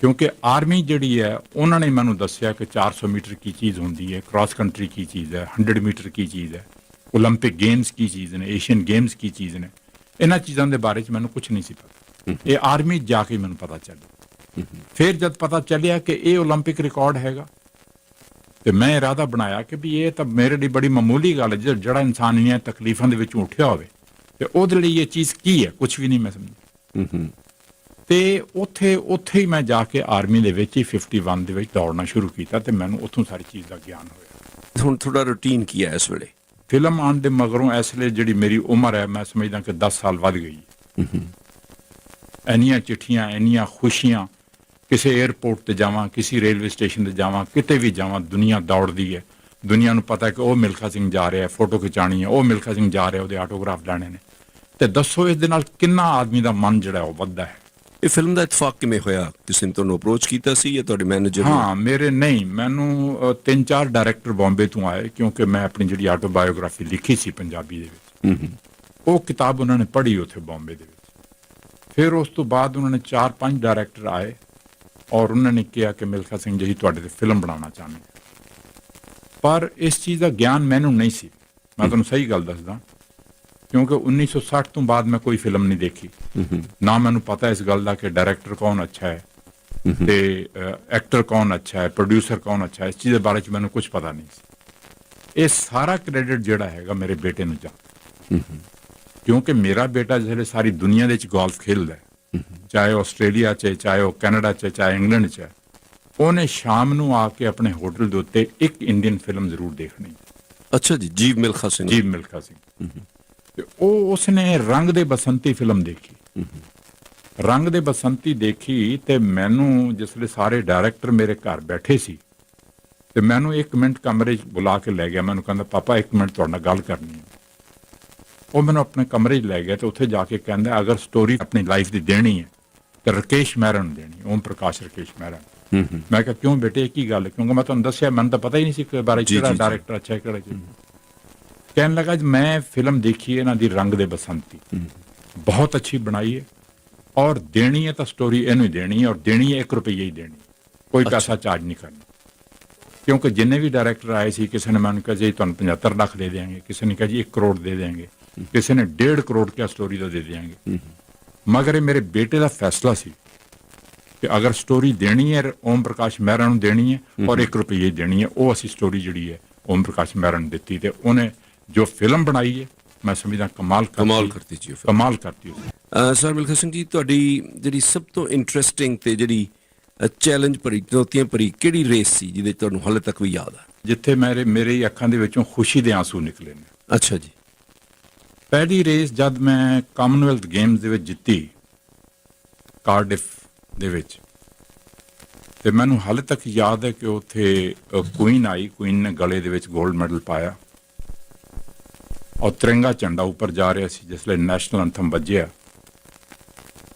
ਕਿਉਂਕਿ ਆਰਮੀ ਜਿਹੜੀ ਹੈ ਉਹਨਾਂ ਨੇ ਮੈਨੂੰ ਦੱਸਿਆ ਕਿ 400 ਮੀਟਰ ਕੀ ਚੀਜ਼ ਹੁੰਦੀ ਹੈ ਕ੍ਰਾਸ ਕੰਟਰੀ ਕੀ ਚੀਜ਼ ਹੈ 100 ਮੀਟਰ ਕੀ ਚੀਜ਼ ਹੈ 올림픽 ਗੇਮਸ ਕੀ ਚੀਜ਼ ਨੇ ਏਸ਼ੀਅਨ ਗੇਮਸ ਕੀ ਚੀਜ਼ ਨੇ ਇਹਨਾਂ ਚੀਜ਼ਾਂ ਦੇ ਬਾਰੇ 'ਚ ਮੈਨੂੰ ਕੁਝ ਨਹੀਂ ਸੀ ਪਤਾ ਇਹ ਆਰਮੀ ਜਾ ਕੇ ਮੈਨੂੰ ਪਤਾ ਚੱਲਿਆ ਫਿਰ ਜਦ ਪਤਾ ਚੱਲਿਆ ਕਿ ਇਹ 올림픽 ਰਿਕਾਰਡ ਹੈਗਾ ਤੇ ਮੈਂ ਇਰਾਦਾ ਬਣਾਇਆ ਕਿ ਵੀ ਇਹ ਤਾਂ ਮੇਰੇ ਲਈ ਬੜੀ ਮਾਮੂਲੀ ਗੱਲ ਹੈ ਜੇ- ਜਿਹੜਾ ਇਨਸਾਨ ਇੰਨੀਆਂ ਤਕਲੀਫਾਂ ਦੇ ਵਿੱਚੋਂ ਉੱਠਿਆ ਹੋਵੇ ਤੇ ਉਹਦੇ ਲਈ ਇਹ ਚੀਜ਼ ਕੀ ਹੈ ਕੁਝ ਵੀ ਨਹੀਂ ਮੈਂ ਸਮਝਿਆ ਹੂੰ ਹੂੰ ਤੇ ਉੱਥੇ ਉੱਥੇ ਹੀ ਮੈਂ ਜਾ ਕੇ ਆਰਮੀ ਦੇ ਵਿੱਚ ਹੀ 51 ਦੇ ਵਿੱਚ ਦੌੜਨਾ ਸ਼ੁਰੂ ਕੀਤਾ ਤੇ ਮੈਨੂੰ ਉੱਥੋਂ ਸਾਰੀ ਚੀਜ਼ ਦਾ ਗਿਆਨ ਹੋਇਆ ਹੁਣ ਤੁਹਾਡਾ ਰੁਟੀਨ ਕੀ ਹੈ ਇਸ ਵੇਲੇ ਫਿਲਮ ਆਉਣ ਦੇ ਮਗਰੋਂ ਇਸ ਲਈ ਜਿਹੜੀ ਮੇਰੀ ਉਮਰ ਹੈ ਮੈਂ ਸਮਝਦਾ ਕਿ 10 ਸਾਲ ਵੱਧ ਗਈ ਇੰਨੀਆਂ ਚਿੱਠੀਆਂ ਇੰਨੀਆਂ ਖੁਸ਼ੀਆਂ ਕਿਸੇ 에ਅਰਪੋਰਟ ਤੇ ਜਾਵਾਂ ਕਿਸੇ ਰੇਲਵੇ ਸਟੇਸ਼ਨ ਤੇ ਜਾਵਾਂ ਕਿਤੇ ਵੀ ਜਾਵਾਂ ਦੁਨੀਆ ਦੌੜਦੀ ਹੈ। ਦੁਨੀਆ ਨੂੰ ਪਤਾ ਕਿ ਉਹ ਮਿਲਖਾ ਸਿੰਘ ਜਾ ਰਿਹਾ ਹੈ ਫੋਟੋ ਖਿਚਾਣੀ ਹੈ ਉਹ ਮਿਲਖਾ ਸਿੰਘ ਜਾ ਰਿਹਾ ਉਹਦੇ ਆਟੋਗ੍ਰਾਫ ਲੈਣੇ ਨੇ। ਤੇ ਦੱਸੋ ਇਸ ਦੇ ਨਾਲ ਕਿੰਨਾ ਆਦਮੀ ਦਾ ਮਨ ਜਿਹੜਾ ਉਹ ਵੱਧਦਾ ਹੈ? ਇਹ ਫਿਲਮ ਦਾ ਇਤਫਾਕ ਕਿਵੇਂ ਹੋਇਆ? ਕਿਸੇ ਨੇ ਤੁਹਾਨੂੰ ਅਪਰੋਚ ਕੀਤਾ ਸੀ ਜਾਂ ਤੁਹਾਡੇ ਮੈਨੇਜਰ ਨੇ? ਹਾਂ ਮੇਰੇ ਨਹੀਂ ਮੈਨੂੰ ਤਿੰਨ ਚਾਰ ਡਾਇਰੈਕਟਰ ਬੰਬੇ ਤੋਂ ਆਏ ਕਿਉਂਕਿ ਮੈਂ ਆਪਣੀ ਜਿਹੜੀ ਆਟੋਬਾਇਓਗ੍ਰਾਫੀ ਲਿਖੀ ਸੀ ਪੰਜਾਬੀ ਦੇ ਵਿੱਚ। ਉਹ ਕਿਤਾਬ ਉਹਨਾਂ ਨੇ ਪੜ੍ਹੀ ਉੱਥੇ ਬੰਬੇ ਦੇ ਵਿੱਚ। ਫਿਰ ਉਸ ਤੋਂ ਬਾਅਦ ਉਹਨਾਂ ਨੇ ਚਾਰ ਪੰਜ ਡਾਇਰੈਕਟਰ ਆਏ ਔਰ ਉਹਨਾਂ ਨੇ ਕਿਹਾ ਕਿ ਮਿਲਖਾ ਸਿੰਘ ਜੀ ਤੁਹਾਡੇ ਤੇ ਫਿਲਮ ਬਣਾਉਣਾ ਚਾਹੁੰਦੇ। ਪਰ ਇਸ ਚੀਜ਼ ਦਾ ਗਿਆਨ ਮੈਨੂੰ ਨਹੀਂ ਸੀ। ਮੈਂ ਤੁਹਾਨੂੰ ਸਹੀ ਗੱਲ ਦੱਸਦਾ। ਕਿਉਂਕਿ 1960 ਤੋਂ ਬਾਅਦ ਮੈਂ ਕੋਈ ਫਿਲਮ ਨਹੀਂ ਦੇਖੀ। ਨਾ ਮੈਨੂੰ ਪਤਾ ਇਸ ਗੱਲ ਦਾ ਕਿ ਡਾਇਰੈਕਟਰ ਕੌਣ ਅੱਛਾ ਹੈ ਤੇ ਐਕਟਰ ਕੌਣ ਅੱਛਾ ਹੈ ਪ੍ਰੋਡਿਊਸਰ ਕੌਣ ਅੱਛਾ ਹੈ ਇਸ ਚੀਜ਼ ਦੇ ਬਾਰੇ ਚ ਮੈਨੂੰ ਕੁਝ ਪਤਾ ਨਹੀਂ ਸੀ। ਇਹ ਸਾਰਾ ਕ੍ਰੈਡਿਟ ਜਿਹੜਾ ਹੈਗਾ ਮੇਰੇ ਬੇਟੇ ਨੂੰ ਜਾ। ਕਿਉਂਕਿ ਮੇਰਾ ਬੇਟਾ ਜਿਹੜੇ ਸਾਰੀ ਦੁਨੀਆ ਦੇ ਵਿੱਚ ਗੋਲਫ ਖੇਡਦਾ ਹੈ ਚਾਹੇ ਆਸਟ੍ਰੇਲੀਆ 'ਚ ਚਾਹੇ ਉਹ ਕੈਨੇਡਾ 'ਚ ਚਾਹੇ ਇੰਗਲੈਂਡ 'ਚ ਉਹਨੇ ਸ਼ਾਮ ਨੂੰ ਆ ਕੇ ਆਪਣੇ ਹੋਟਲ ਦੇ ਉੱਤੇ ਇੱਕ ਇੰਡੀਅਨ ਫਿਲਮ ਜ਼ਰੂਰ ਦੇਖਣੀ ਅੱਛਾ ਜੀ ਜੀਵ ਮਿਲਖਾ ਸਿੰਘ। ਜੀਵ ਮਿਲਖਾ ਸਿੰਘ। ਤੇ ਉਹ ਉਸਨੇ ਰੰਗ ਦੇ ਬਸੰਤੀ ਫਿਲਮ ਦੇਖੀ। ਰੰਗ ਦੇ ਬਸੰਤੀ ਦੇਖੀ ਤੇ ਮੈਨੂੰ ਜਿਸਲੇ ਸਾਰੇ ਡਾਇਰੈਕਟਰ ਮੇਰੇ ਘਰ ਬੈਠੇ ਸੀ ਤੇ ਮੈਨੂੰ 1 ਮਿੰਟ ਕਮਰੇ 'ਚ ਬੁਲਾ ਕੇ ਲੈ ਗਿਆ। ਮੈਨੂੰ ਕਹਿੰਦਾ ਪਾਪਾ 1 ਮਿੰਟ ਤੁਹਾਡੇ ਨਾਲ ਗੱਲ ਕਰਨੀ ਹੈ। ਉਹ ਮੈਨੂੰ ਆਪਣੇ ਕਮਰੇ 'ਚ ਲੈ ਗਿਆ ਤੇ ਉੱਥੇ ਜਾ ਕੇ ਕਹਿੰਦਾ ਅਗਰ ਸਟੋਰੀ ਆਪਣੀ ਲਾਈਫ ਦੀ ਦੇਣੀ ਹੈ ਤੇ ਰਕੇਸ਼ ਮਹਿਰਾ ਨੂੰ ਦੇਣੀ ਓਮ ਪ੍ਰਕਾਸ਼ ਰਕੇਸ਼ ਮਹਿਰਾ। ਮੈਂ ਕਿਹਾ ਕਿਉਂ ਬੇਟੇ ਕੀ ਗੱਲ ਕਿਉਂਕਿ ਮੈਂ ਤੁਹਾਨੂੰ ਦੱਸਿਆ ਮੈਨੂੰ ਤਾਂ ਪਤਾ ਹੀ ਨਹੀਂ ਸੀ ਕਿ ਬਾਰੇ ਕਿਹੜਾ। ਡਾਇਰੈਕਟਰ ਅੱਛਾ ਹੈ ਕਿਹੜਾ ਕਹਿਣ ਲੱਗਾ ਜੀ ਮੈਂ ਫਿਲਮ ਦੇਖੀ ਹੈ ਇਹਨਾਂ ਦੀ ਰੰਗ ਦੇ ਬਸੰਤੀ। ਬਹੁਤ ਅੱਛੀ ਬਣਾਈ ਹੈ। ਔਰ ਦੇਣੀ ਹੈ ਤਾਂ ਸਟੋਰੀ ਇਹਨੂੰ ਹੀ ਦੇਣੀ ਹੈ ਔਰ ਦੇਣੀ ਹੈ 1 ਰੁਪਈਆ ਹੀ ਦੇਣੀ ਕੋਈ ਪੈਸਾ ਚਾਰਜ ਨਹੀਂ ਕਰਨਾ। ਕਿਉਂਕਿ ਜਿੰਨੇ ਵੀ ਡਾਇਰੈਕਟਰ ਆਏ ਸੀ ਕਿਸੇ ਨੇ ਮੈਨੂੰ ਕਿਹਾ ਜੀ ਤੁਹਾਨੂੰ 75 ਲੱਖ ਦੇ ਦੇਵਾਂਗੇ ਕਿਸੇ ਨੇ ਕਿਹਾ ਜੀ 1 ਕਰੋੜ ਦੇ ਦੇਵਾਂਗੇ ਕਿਸੇ ਨੇ 1.5 ਕਰੋੜ ਕਿਆ ਸਟੋਰੀ ਦਾ ਦੇ ਦੇਵਾਂਗੇ ਮਗਰ ਇਹ ਮੇਰੇ ਬੇਟੇ ਦਾ ਫੈਸਲਾ ਸੀ ਕਿ ਅਗਰ ਸਟੋਰੀ ਦੇਣੀ ਹੈ ਓਮ ਪ੍ਰਕਾਸ਼ ਮਹਿਰਾ ਨੂੰ ਦੇਣੀ ਹੈ ਔਰ 1 ਰੁਪਈਆ ਹੀ ਦੇਣੀ ਹੈ ਉਹ ਅਸੀਂ ਸਟੋਰੀ ਜਿਹੜੀ ਹੈ ਓਮ ਪ੍ਰਕਾਸ਼ ਮਹਿਰਾ ਨੂੰ ਦਿੱਤੀ ਤੇ ਉਹਨੇ ਜੋ ਫਿਲਮ ਬਣਾਈ ਹੈ ਮੈਂ ਸਮਝਦਾ ਕਮਾਲ ਕਮਾਲ ਕਰਤੀ ਜੀ। ਕਮਾਲ ਕਰਤੀ ਅਹ ਸਰ ਮਿਲਖਾ ਸਿੰਘ ਜੀ ਤੁਹਾਡੀ ਜਿਹੜੀ ਸਭ ਤੋਂ ਇੰਟਰਸਟਿੰਗ ਤੇ ਜਿਹੜੀ ਚੈਲੰਜ ਭਰੀ ਚੁਣੌਤੀਆਂ ਭਰੀ ਕਿਹੜੀ ਰੇਸ ਸੀ ਜਿਹਦੇ ਤੁਹਾਨੂੰ ਹਾਲੇ ਤੱਕ ਵੀ ਯਾਦ ਆ? ਜਿੱਥੇ ਮੇਰੇ ਮੇਰੇ ਅੱਖਾਂ ਦੇ ਵਿੱਚੋਂ ਖੁਸ਼ੀ ਦੇ ਆਂਸੂ ਨਿਕਲੇ ਨੇ। ਅੱਛਾ ਜੀ। ਪਹਿਲੀ ਰੇਸ ਜਦ ਮੈਂ ਕਾਮਨਵੈਲਥ ਗੇਮਸ ਦੇ ਵਿੱਚ ਜਿੱਤੀ ਕਾਰਡਿਫ ਦੇ ਵਿੱਚ ਤੇ ਮੈਨੂੰ ਹਾਲੇ ਤੱਕ ਯਾਦ ਹੈ ਕਿ ਉੱਥੇ ਕੁਈਨ ਆਈ ਕੁਈਨ ਨੇ ਗਲੇ ਦੇ ਵਿੱਚ 골ਡ ਮੈਡਲ ਪਾਇਆ। ਔਰ ਤਿਰੰਗਾ ਝੰਡਾ ਉੱਪਰ ਜਾ ਰਿਹਾ ਸੀ ਜਿਸ ਲਈ ਨੈਸ਼ਨਲ ਐਂਥਮ ਵੱਜਿਆ।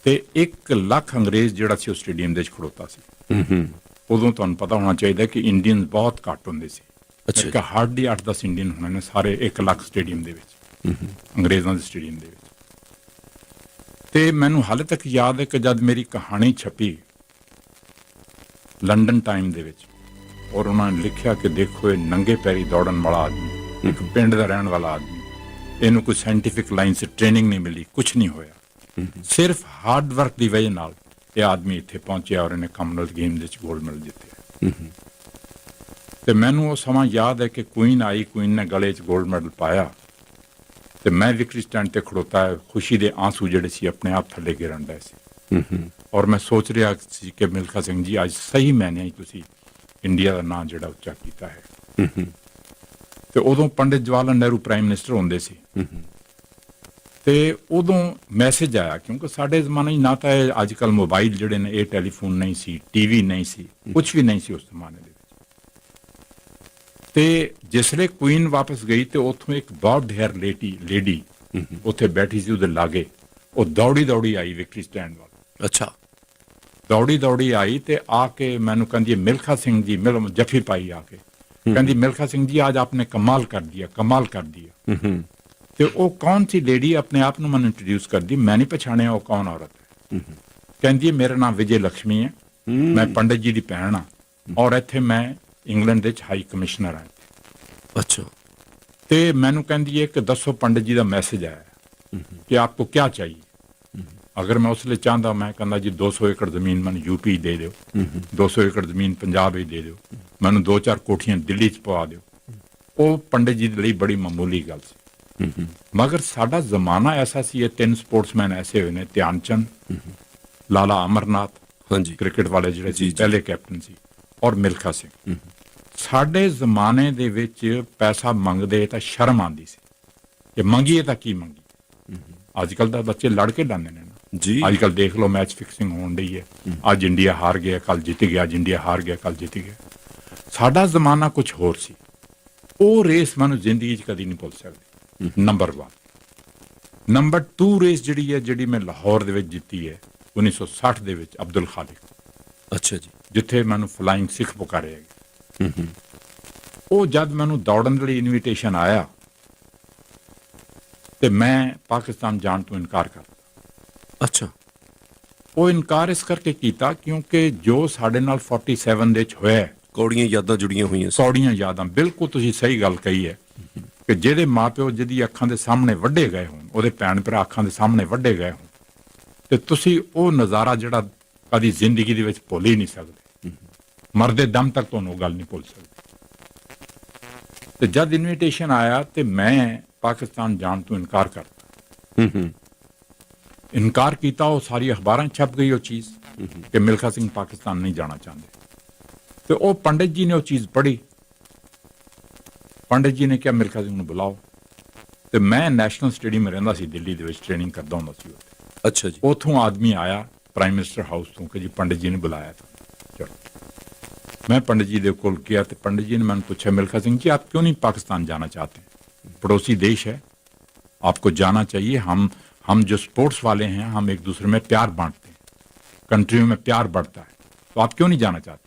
ਤੇ 1 ਲੱਖ ਅੰਗਰੇਜ਼ ਜਿਹੜਾ ਸੀ ਉਹ ਸਟੇਡੀਅਮ ਦੇ ਵਿੱਚ ਖੜੋਤਾ ਸੀ। ਹੂੰ ਹੂੰ। ਉਦੋਂ ਤੁਹਾਨੂੰ ਪਤਾ ਹੋਣਾ ਚਾਹੀਦਾ ਕਿ ਇੰਡੀਅਨਸ ਬਹੁਤ ਘੱਟ ਹੁੰਦੇ ਸੀ। ਅੱਛਾ। ਕਿ ਹਾਰਡਲੀ 8-10 ਇੰਡੀਅਨ ਹੋਣੇ ਨੇ ਸਾਰੇ 1 ਲੱਖ ਸਟੇਡੀਅਮ ਦੇ ਵਿੱਚ। ਅੰਗਰੇਜ਼ਾਂ ਦੇ ਸਟੇਡੀਅਮ ਦੇ ਵਿੱਚ। ਤੇ ਮੈਨੂੰ ਹਾਲੇ ਤੱਕ ਯਾਦ ਹੈ ਕਿ ਜਦ ਮੇਰੀ ਕਹਾਣੀ ਛਪੀ ਲੰਡਨ ਟਾਈਮ ਦੇ ਵਿੱਚ ਔਰ ਉਹਨਾਂ ਨੇ ਲਿਖਿਆ ਕਿ ਦੇਖੋ ਇਹ ਨੰਗੇ ਪੈਰੀ ਦੌੜਨ ਵਾਲਾ ਆਦਮੀ ਇੱਕ ਪਿੰਡ ਦਾ ਰਹਿਣ ਵਾਲਾ ਆਦਮੀ ਇਹਨੂੰ ਕੋਈ ਸਾਇੰਟੀਫਿਕ ਲਾਈਨ 'ਚ ਟ੍ਰੇਨਿੰਗ ਨਹੀਂ ਮਿਲੀ ਕੁਝ ਨਹੀਂ ਹੋਇਆ। ਸਿਰਫ ਹਾਰਡ ਵਰਕ ਦੀ ਵਜ੍ਹਾ ਨਾਲ ਇਹ ਆਦਮੀ ਇੱਥੇ ਪਹੁੰਚਿਆ ਔਰ ਇਹਨੇ ਕਾਮਨਵੈਲਥ ਗੇਮ ਦੇ ਵਿੱਚ 골ਡ ਮੈਡਲ ਜਿੱਤਿਆ ਤੇ ਮੈਨੂੰ ਉਹ ਸਮਾਂ ਯਾਦ ਹੈ ਕਿ ਕੁਈਨ ਆਈ ਕੁਈਨ ਨੇ ਗਲੇ 'ਚ 골ਡ ਮੈਡਲ ਪਾਇਆ। ਤੇ ਮੈਂ ਵਿਕਟਰੀ ਸਟੈਂਡ ਤੇ ਖੜੋਤਾ ਖੁਸ਼ੀ ਦੇ ਆਂਸੂ ਜਿਹੜੇ ਸੀ ਆਪਣੇ ਆਪ ਥੱਲੇ ਗਿਰਨ ਡਏ ਸੀ। ਔਰ ਮੈਂ ਸੋਚ ਰਿਹਾ ਸੀ ਕਿ ਮਿਲਖਾ ਸਿੰਘ ਜੀ ਅੱਜ ਸਹੀ ਮੈਨੇ ਤੁਸੀਂ ਇੰਡੀਆ ਦਾ ਨਾਂ ਜਿਹੜਾ ਉੱਚਾ ਕੀਤਾ ਹੈ। ਤੇ ਉਦੋਂ ਪੰਡਿਤ ਜਵਾਹਰ ਲਾਲ ਨਹਿਰੂ ਪ੍ਰਾਈਮ ਮਿਨਿਸਟਰ ਹੁੰਦੇ ਸੀ। ਤੇ ਉਦੋਂ ਮੈਸੇਜ ਆਇਆ ਕਿਉਂਕਿ ਸਾਡੇ ਜ਼ਮਾਨੇ 'ਚ ਨਾ ਤਾਂ ਅੱਜ ਕੱਲ ਮੋਬਾਈਲ ਜਿਹੜੇ ਨੇ ਇਹ ਟੈਲੀਫੋਨ ਨਹੀਂ ਸੀ ਟੀਵੀ ਨਹੀਂ ਸੀ ਕੁਝ ਵੀ ਨਹੀਂ ਸੀ ਉਸ ਜ਼ਮਾਨੇ ਦੇ ਤੇ ਜਿਸਲੇ ਕੁਈਨ ਵਾਪਸ ਗਈ ਤੇ ਉੱਥੋਂ ਇੱਕ ਬੌਬ ਹੇਅਰ ਲੇਡੀ ਲੇਡੀ ਉੱਥੇ ਬੈਠੀ ਸੀ ਉਹਦੇ ਲਾਗੇ। ਉਹ ਦੌੜੀ ਦੌੜੀ ਆਈ ਵਿਕਟਰੀ ਸਟੈਂਡ ਵੱਲ। ਅੱਛਾ। ਦੌੜੀ ਦੌੜੀ ਆਈ ਤੇ ਆ ਕੇ ਮੈਨੂੰ ਕਹਿੰਦੀ ਮਿਲਖਾ ਸਿੰਘ ਜੀ ਮਿਲ ਜਫੀ ਪਾਈ ਆ ਕੇ। ਕਹਿੰਦੀ ਮਿਲਖਾ ਸਿੰਘ ਜੀ ਅੱਜ ਆਪਨੇ ਕਮਾਲ ਕਰ ਦਿਆ ਕਮਾਲ ਕਰ ਦਿਆ। ਤੇ ਉਹ ਕੌਣ ਸੀ ਲੇਡੀ ਆਪਣੇ ਆਪ ਨੂੰ ਮੈਨੂੰ ਇੰਟਰੋਡਿਊਸ ਕਰਦੀ ਮੈਂ ਨਹੀਂ ਪਛਾਣਿਆ ਉਹ ਕੌਣ ਔਰਤ ਹੈ। ਕਹਿੰਦੀ ਮੇਰਾ ਨਾਮ ਵਿਜੇ ਲక్ష్ਮੀ ਹੈ। ਮੈਂ ਪੰਡਿਤ ਜੀ ਦੀ ਭੈਣ ਹਾਂ। ਔਰ ਇੱਥੇ ਮੈਂ ਇੰਗਲੈਂਡ ਦੇ ਹਾਈ ਕਮਿਸ਼ਨਰ ਹੈ। ਅੱਛਾ। ਤੇ ਮੈਨੂੰ ਕਹਿੰਦੀ ਹੈ ਕਿ ਦੱਸੋ ਪੰਡਤ ਜੀ ਦਾ ਮੈਸੇਜ ਆਇਆ ਕਿ ਆਪਕੋ ਕਿਆ ਚਾਹੀਏ? ਅਗਰ ਮੈਂ ਉਸ ਲਈ ਚਾਹੁੰਦਾ ਮੈਂ ਕਹਿੰਦਾ ਜੀ 200 ਏਕੜ ਜ਼ਮੀਨ ਮੈਨੂੰ ਯੂਪੀ ਦੇ ਦਿਓ। 200 ਏਕੜ ਜ਼ਮੀਨ ਪੰਜਾਬ ਵਿੱਚ ਦੇ ਦਿਓ। ਮੈਨੂੰ 2-4 ਕੋਠੀਆਂ ਦਿੱਲੀ 'ਚ ਪਵਾ ਦਿਓ। ਉਹ ਪੰਡਤ ਜੀ ਦੇ ਲਈ ਬੜੀ ਮਾਮੂਲੀ ਗੱਲ ਸੀ। ਮਗਰ ਸਾਡਾ ਜ਼ਮਾਨਾ ਐਸਾ ਸੀ ਇਹ ਤਿੰਨ ਸਪੋਰਟਸਮੈਨ ਐਸੇ ਹੋਏ ਨੇ ਧਿਆਨ ਚੰਦ ਲਾਲਾ ਅਮਰਨਾਥ ਹਾਂਜੀ। ਕ੍ਰਿਕਟ ਵਾਲੇ ਜਿਹੜੇ ਸੀ ਪਹਿਲੇ ਕੈਪਟਨ ਸੀ ਔਰ ਮਿਲਖਾ ਸਿੰਘ। ਸਾਡੇ ਜ਼ਮਾਨੇ ਦੇ ਵਿੱਚ ਪੈਸਾ ਮੰਗਦੇ ਤਾਂ ਸ਼ਰਮ ਆਂਦੀ ਸੀ। ਕਿ ਮੰਗੀਏ ਤਾਂ ਕੀ ਮੰਗੀ ਅੱਜ ਕੱਲ ਤਾਂ ਬੱਚੇ ਲੜ ਕੇ ਡਾਂਦੇ ਨੇ ਜੀ। ਅੱਜ ਕੱਲ ਦੇਖ ਲਓ ਮੈਚ ਫਿਕਸਿੰਗ ਹੋਣ ਡਈ ਹੈ। ਅੱਜ ਇੰਡੀਆ ਹਾਰ ਗਿਆ ਕੱਲ ਜਿੱਤ ਗਿਆ ਅੱਜ ਇੰਡੀਆ ਹਾਰ ਗਿਆ ਕੱਲ ਜਿੱਤ ਗਿਆ। ਸਾਡਾ ਜ਼ਮਾਨਾ ਕੁਝ ਹੋਰ ਸੀ। ਉਹ ਰੇਸ ਮੈਨੂੰ ਜ਼ਿੰਦਗੀ 'ਚ ਕਦੀ ਨਹੀਂ ਭੁੱਲ ਸਕਦੀ। ਨੰਬਰ 1 ਨੰਬਰ 2 ਰੇਸ ਜਿਹੜੀ ਹੈ ਜਿਹੜੀ ਮੈਂ ਲਾਹੌਰ ਦੇ ਵਿੱਚ ਜਿੱਤੀ ਹੈ 1960 ਦੇ ਵਿੱਚ ਅਬਦੁਲ ਖਾਲਿਕ ਅੱਛਾ ਜੀ। ਜਿੱਥੇ ਮੈਨੂੰ ਫਲਾਈਂਗ ਸਿੱਖ ਪੁਕਾਰਿਆ ਗਿਆ। ਉਹ ਜਦ ਮੈਨੂੰ ਦੌੜਨ ਲਈ ਇਨਵੀਟੇਸ਼ਨ ਆਇਆ ਤੇ ਮੈਂ ਪਾਕਿਸਤਾਨ ਜਾਣ ਤੋਂ ਇਨਕਾਰ ਕਰ ਦਿੱਤਾ। ਅੱਛਾ। ਉਹ ਇਨਕਾਰ ਇਸ ਕਰਕੇ ਕੀਤਾ ਕਿਉਂਕਿ ਜੋ ਸਾਡੇ ਨਾਲ 47 ਦੇ ਚ ਹੋਇਆ ਹੈ, ਕੌੜੀਆਂ ਯਾਦਾਂ ਜੁੜੀਆਂ ਹੋਈਆਂ ਸੀ। ਸੌੜੀਆਂ ਯਾਦਾਂ ਬਿਲਕੁਲ ਤੁਸੀਂ ਸਹੀ ਗੱਲ ਕਹੀ ਹੈ ਕਿ ਜਿਹਦੇ ਮਾਪਿਓ ਜਿਹਦੀ ਅੱਖਾਂ ਦੇ ਸਾਹਮਣੇ ਵੱਡੇ ਗਏ ਹੋਣ ਉਹਦੇ ਭੈਣ ਭਰਾ ਅੱਖਾਂ ਦੇ ਸਾਹਮਣੇ ਵੱਡੇ ਗਏ ਹੋਣ ਤੇ ਤੁਸੀਂ ਉਹ ਨਜ਼ਾਰਾ ਜਿਹੜਾ ਕਦੀ ਜ਼ਿੰਦਗੀ ਦੇ ਵਿੱਚ ਭੁੱਲ ਹੀ ਨਹੀਂ ਸਕਦੇ। ਮਰਦੇ ਦਮ ਤੱਕ ਤੁਹਾਨੂੰ ਉਹ ਗੱਲ ਨਹੀਂ ਭੁੱਲ ਸਕਦੇ। ਤੇ ਜਦ ਇਨਵੀਟੇਸ਼ਨ ਆਇਆ ਤੇ ਮੈਂ ਪਾਕਿਸਤਾਨ ਜਾਣ ਤੋਂ ਇਨਕਾਰ ਕਰਤਾ। ਹੂੰ ਹੂੰ। ਇਨਕਾਰ ਕੀਤਾ ਉਹ ਸਾਰੀ ਅਖਬਾਰਾਂ ਛਪ ਗਈ ਉਹ ਚੀਜ਼ ਕਿ ਮਿਲਖਾ ਸਿੰਘ ਪਾਕਿਸਤਾਨ ਨਹੀਂ ਜਾਣਾ ਚਾਹੁੰਦੇ। ਤੇ ਉਹ ਪੰਡਿਤ ਜੀ ਨੇ ਉਹ ਚੀਜ਼ ਪੜ੍ਹੀ। ਪੰਡਿਤ ਜੀ ਨੇ ਕਿਹਾ ਮਿਲਖਾ ਸਿੰਘ ਨੂੰ ਬੁਲਾਓ। ਤੇ ਮੈਂ ਨੈਸ਼ਨਲ ਸਟੇਡੀਅਮ ਰਹਿੰਦਾ ਸੀ ਦਿੱਲੀ ਦੇ ਵਿੱਚ ਟ੍ਰੇਨਿੰਗ ਕਰਦਾ ਹੁੰਦਾ ਸੀ ਉੱਥੇ। ਅੱਛਾ ਜੀ। ਉਥੋਂ ਆਦਮੀ ਆਇਆ ਪ੍ਰਾਈਮ ਮਿਨਿਸਟਰ ਹਾਊਸ ਤੋਂ ਕਿ ਜੀ ਪੰਡਿਤ ਜੀ ਨੇ ਬੁਲਾਇਆ। ਚਲੋ میں پنڈت جی ਦੇ کیا ਗਿਆ پنڈت جی نے میں نے پوچھا ਮਿਲਖਾ سنگھ جی آپ کیوں نہیں پاکستان جانا چاہتے؟ ہیں پڑوسی دیش ہے، آپ کو جانا چاہیے، ہم ہم جو سپورٹس والے ہیں، ہم ایک دوسرے میں پیار بانٹتے ہیں، کنٹریوں میں پیار بڑھتا ہے، تو آپ کیوں نہیں جانا چاہتے؟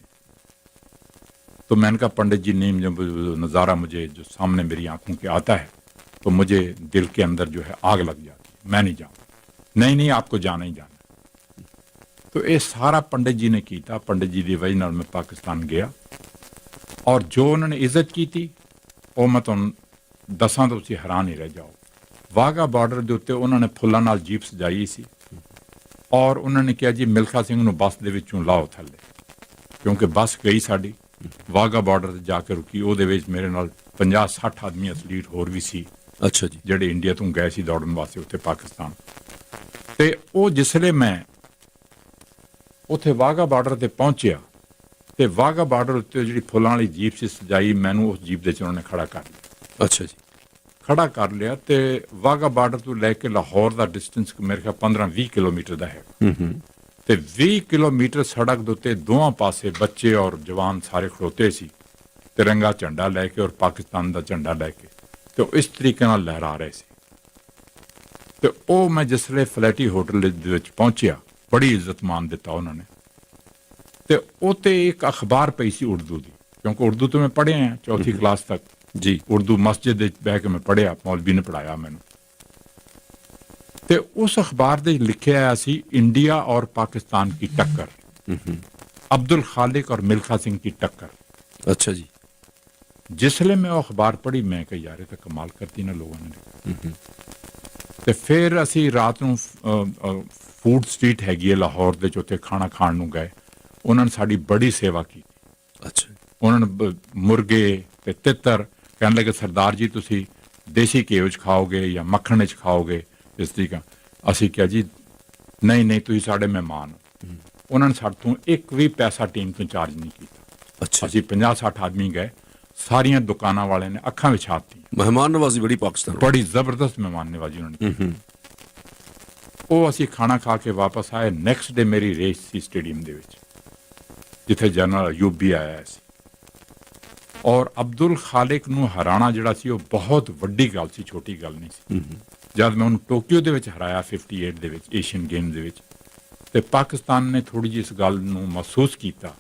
تو میں نے کہا، پنڈت جی نے نظارہ مجھے جو سامنے میری آنکھوں کے آتا ہے، تو مجھے دل کے اندر جو ہے آگ لگ جاتی ہے، میں نہیں جاؤں۔ نہیں نہیں، آپ کو جانا ہی جانا तो ये सारा पंडित जी ने ਕੀਤਾ ਪੰਡਿਤ ਜੀ ਦੀ ਵਜ੍ਹਾ ਨਾਲ ਮੈਂ ਪਾਕਿਸਤਾਨ ਗਿਆ ਔਰ ਜੋ ਉਹਨਾਂ ਨੇ ਇੱਜ਼ਤ ਕੀਤੀ ਉਹ ਮੈਂ ਤੁਹਾਨੂੰ ਦੱਸਾਂ ਤਾਂ ਤੁਸੀਂ ਹੈਰਾਨ ਹੀ ਰਹਿ ਜਾਓ ਵਾਗਾ ਬਾਰਡਰ ਦੇ ਉੱਤੇ ਉਹਨਾਂ ਨੇ ਫੁੱਲਾਂ ਨਾਲ ਜੀਪ ਸਜਾਈ ਸੀ ਔਰ ਉਹਨਾਂ ਨੇ ਕਿਹਾ ਜੀ ਮਿਲਖਾ ਸਿੰਘ ਨੂੰ ਬੱਸ ਦੇ ਵਿੱਚੋਂ ਲਾਓ ਥੱਲੇ ਕਿਉਂਕਿ ਬੱਸ ਗਈ ਸਾਡੀ ਵਾਗਾ ਬਾਰਡਰ ਤੇ ਜਾ ਕੇ ਰੁਕੀ ਉਹਦੇ ਵਿੱਚ ਮੇਰੇ ਨਾਲ 50 60 ਆਦਮੀ ਐਥਲੀਟ ਹੋਰ ਵੀ ਸੀ ਅੱਛਾ ਜੀ ਜਿਹੜੇ ਇੰਡੀਆ ਤੋਂ ਗਏ ਸੀ ਦੌੜਨ ਵਾਸਤੇ ਉੱਥੇ ਪਾਕਿਸਤਾਨ ਤੇ ਉਹ ਜਿਸਲੇ ਮੈਂ ਉੱਥੇ ਵਾਗਾ ਬਾਰਡਰ ਤੇ ਪਹੁੰਚਿਆ ਤੇ ਵਾਗਾ ਬਾਰਡਰ ਉੱਤੇ ਜਿਹੜੀ ਫੁੱਲਾਂ ਵਾਲੀ ਜੀਪ ਸੀ ਸਜਾਈ ਮੈਨੂੰ ਉਸ ਜੀਪ ਦੇ ਚ ਉਹਨਾਂ ਨੇ ਖੜਾ ਕਰ ਲਿਆ। ਅੱਛਾ ਜੀ। ਖੜਾ ਕਰ ਲਿਆ ਤੇ ਵਾਗਾ ਬਾਰਡਰ ਤੋਂ ਲੈ ਕੇ ਲਾਹੌਰ ਦਾ ਡਿਸਟੈਂਸ ਮੇਰੇ ਖਿਆਲ 15-20 ਕਿਲੋਮੀਟਰ ਦਾ ਹੈ। ਹੂੰ ਹੂੰ। ਤੇ 20 ਕਿਲੋਮੀਟਰ ਸੜਕ ਦੇ ਉੱਤੇ ਦੋਹਾਂ ਪਾਸੇ ਬੱਚੇ ਔਰ ਜਵਾਨ ਸਾਰੇ ਖੜੋਤੇ ਸੀ। ਤਿਰੰਗਾ ਝੰਡਾ ਲੈ ਕੇ ਔਰ ਪਾਕਿਸਤਾਨ ਦਾ ਝੰਡਾ ਲੈ ਕੇ ਤੇ ਉਹ ਇਸ ਤਰੀਕੇ ਨਾਲ ਲਹਿਰਾ ਰਹੇ ਸੀ। ਤੇ ਉਹ ਮੈਂ ਜਿਸਲੇ ਫਲੈਟੀ ਹੋਟਲ ਦੇ ਵਿੱਚ ਪਹੁੰਚਿਆ ਬੜੀ ਇੱਜ਼ਤ ਮਾਨ ਦਿੱਤਾ ਉਹਨਾਂ ਨੇ। ਤੇ ਉਤੇ ਇੱਕ ਅਖਬਾਰ ਪਈ ਸੀ ਉਰਦੂ ਦੀ ਕਿਉਂਕਿ ਉਰਦੂ ਤੋਂ ਮੈਂ ਪੜ੍ਹਿਆ ਹਾਂ ਚੌਥੀ ਕਲਾਸ ਤੱਕ। ਜੀ। ਉਰਦੂ ਮਸਜਿਦ ਵਿੱਚ ਬਹਿ ਕੇ ਮੈਂ ਪੜ੍ਹਿਆ ਮੌਲਵੀ ਨੇ ਪੜਾਇਆ ਮੈਨੂੰ। ਤੇ ਉਸ ਅਖਬਾਰ ਦੇ ਲਿਖਿਆ ਆਇਆ ਸੀ ਇੰਡੀਆ ਔਰ ਪਾਕਿਸਤਾਨ ਕੀ ਟੱਕਰ। ਅਬਦੁਲ ਖਾਲਿਕ ਔਰ ਮਿਲਖਾ ਸਿੰਘ ਕੀ ਟੱਕਰ। ਅੱਛਾ ਜੀ। ਜਿਸ ਲਈ ਮੈਂ ਉਹ ਅਖਬਾਰ ਪੜ੍ਹੀ ਮੈਂ ਕਿ ਯਾਰ ਇਹ ਤਾਂ ਕਮਾਲ ਕਰਤੀ ਨਾ ਲੋਕਾਂ ਨੇ। ਤੇ ਫਿਰ ਅਸੀਂ ਰਾਤ ਨੂੰ ਫੂਡ ਸਟਰੀਟ ਹੈਗੀ ਹੈ ਲਾਹੌਰ ਦੇ ਚ ਉੱਥੇ ਖਾਣਾ ਖਾਣ ਨੂੰ ਗਏ। ਉਹਨਾਂ ਨੇ ਸਾਡੀ ਬੜੀ ਸੇਵਾ ਕੀਤੀ। ਅੱਛਾ। ਉਹਨਾਂ ਨੇ ਮੁਰਗੇ ਤੇ ਤਿੱਤਰ ਕਹਿਣ ਲੱਗੇ ਸਰਦਾਰ ਜੀ ਤੁਸੀਂ ਦੇਸੀ ਘਿਓ ਚ ਖਾਓਗੇ ਜਾਂ ਮੱਖਣ ਚ ਖਾਓਗੇ? ਇਸ ਤਰੀਕਾ। ਅਸੀਂ ਕਿਹਾ ਜੀ ਨਹੀਂ ਨਹੀਂ ਤੁਸੀਂ ਸਾਡੇ ਮਹਿਮਾਨ ਹੋ। ਉਹਨਾਂ ਨੇ ਸਾਡੇ ਤੋਂ ਇੱਕ ਵੀ ਪੈਸਾ ਟੀਮ ਤੋਂ ਚਾਰਜ ਨਹੀਂ ਕੀਤਾ। ਅੱਛਾ। ਅਸੀਂ 50 60 ਆਦਮੀ ਗਏ। ਸਾਰੀਆਂ ਦੁਕਾਨਾਂ ਵਾਲਿਆਂ ਨੇ ਅੱਖਾਂ ਵਿੱਚ ਹਾਤੀ ਮਹਿਮਾਨ ਨਵਾਜ਼ੀ ਬੜੀ ਪਾਕਿਸਤਾਨ ਵਿੱਚ। ਬੜੀ ਜ਼ਬਰਦਸਤ ਮਹਿਮਾਨ ਨਵਾਜੀ ਉਹਨਾਂ ਨੇ ਕੀਤੀ। ਉਹ ਅਸੀਂ ਖਾਣਾ ਖਾ ਕੇ ਵਾਪਸ ਆਏ ਨੈਕਸਟ ਡੇ ਮੇਰੀ ਰੇਸ ਸੀ ਸਟੇਡੀਅਮ ਦੇ ਵਿੱਚ ਜਿੱਥੇ ਜਨਰਲ ਯੂਬੀ ਆਇਆ ਸੀ। ਔਰ ਅਬਦੁਲ ਖਾਲਿਕ ਨੂੰ ਹਰਾਣਾ ਜਿਹੜਾ ਸੀ ਉਹ ਬਹੁਤ ਵੱਡੀ ਗੱਲ ਸੀ ਛੋਟੀ ਗੱਲ ਨਹੀਂ ਸੀ। ਜਦ ਮੈਂ ਉਹਨੂੰ ਟੋਕੀਓ ਦੇ ਵਿੱਚ ਹਰਾਇਆ 58 ਦੇ ਵਿੱਚ ਏਸ਼ੀਅਨ ਗੇਮ ਦੇ ਵਿੱਚ ਤੇ ਪਾਕਿਸਤਾਨ ਨੇ ਥੋੜੀ ਜਿਹੀ ਇਸ ਗੱਲ ਨੂੰ ਮਹਿਸੂਸ ਕੀਤਾ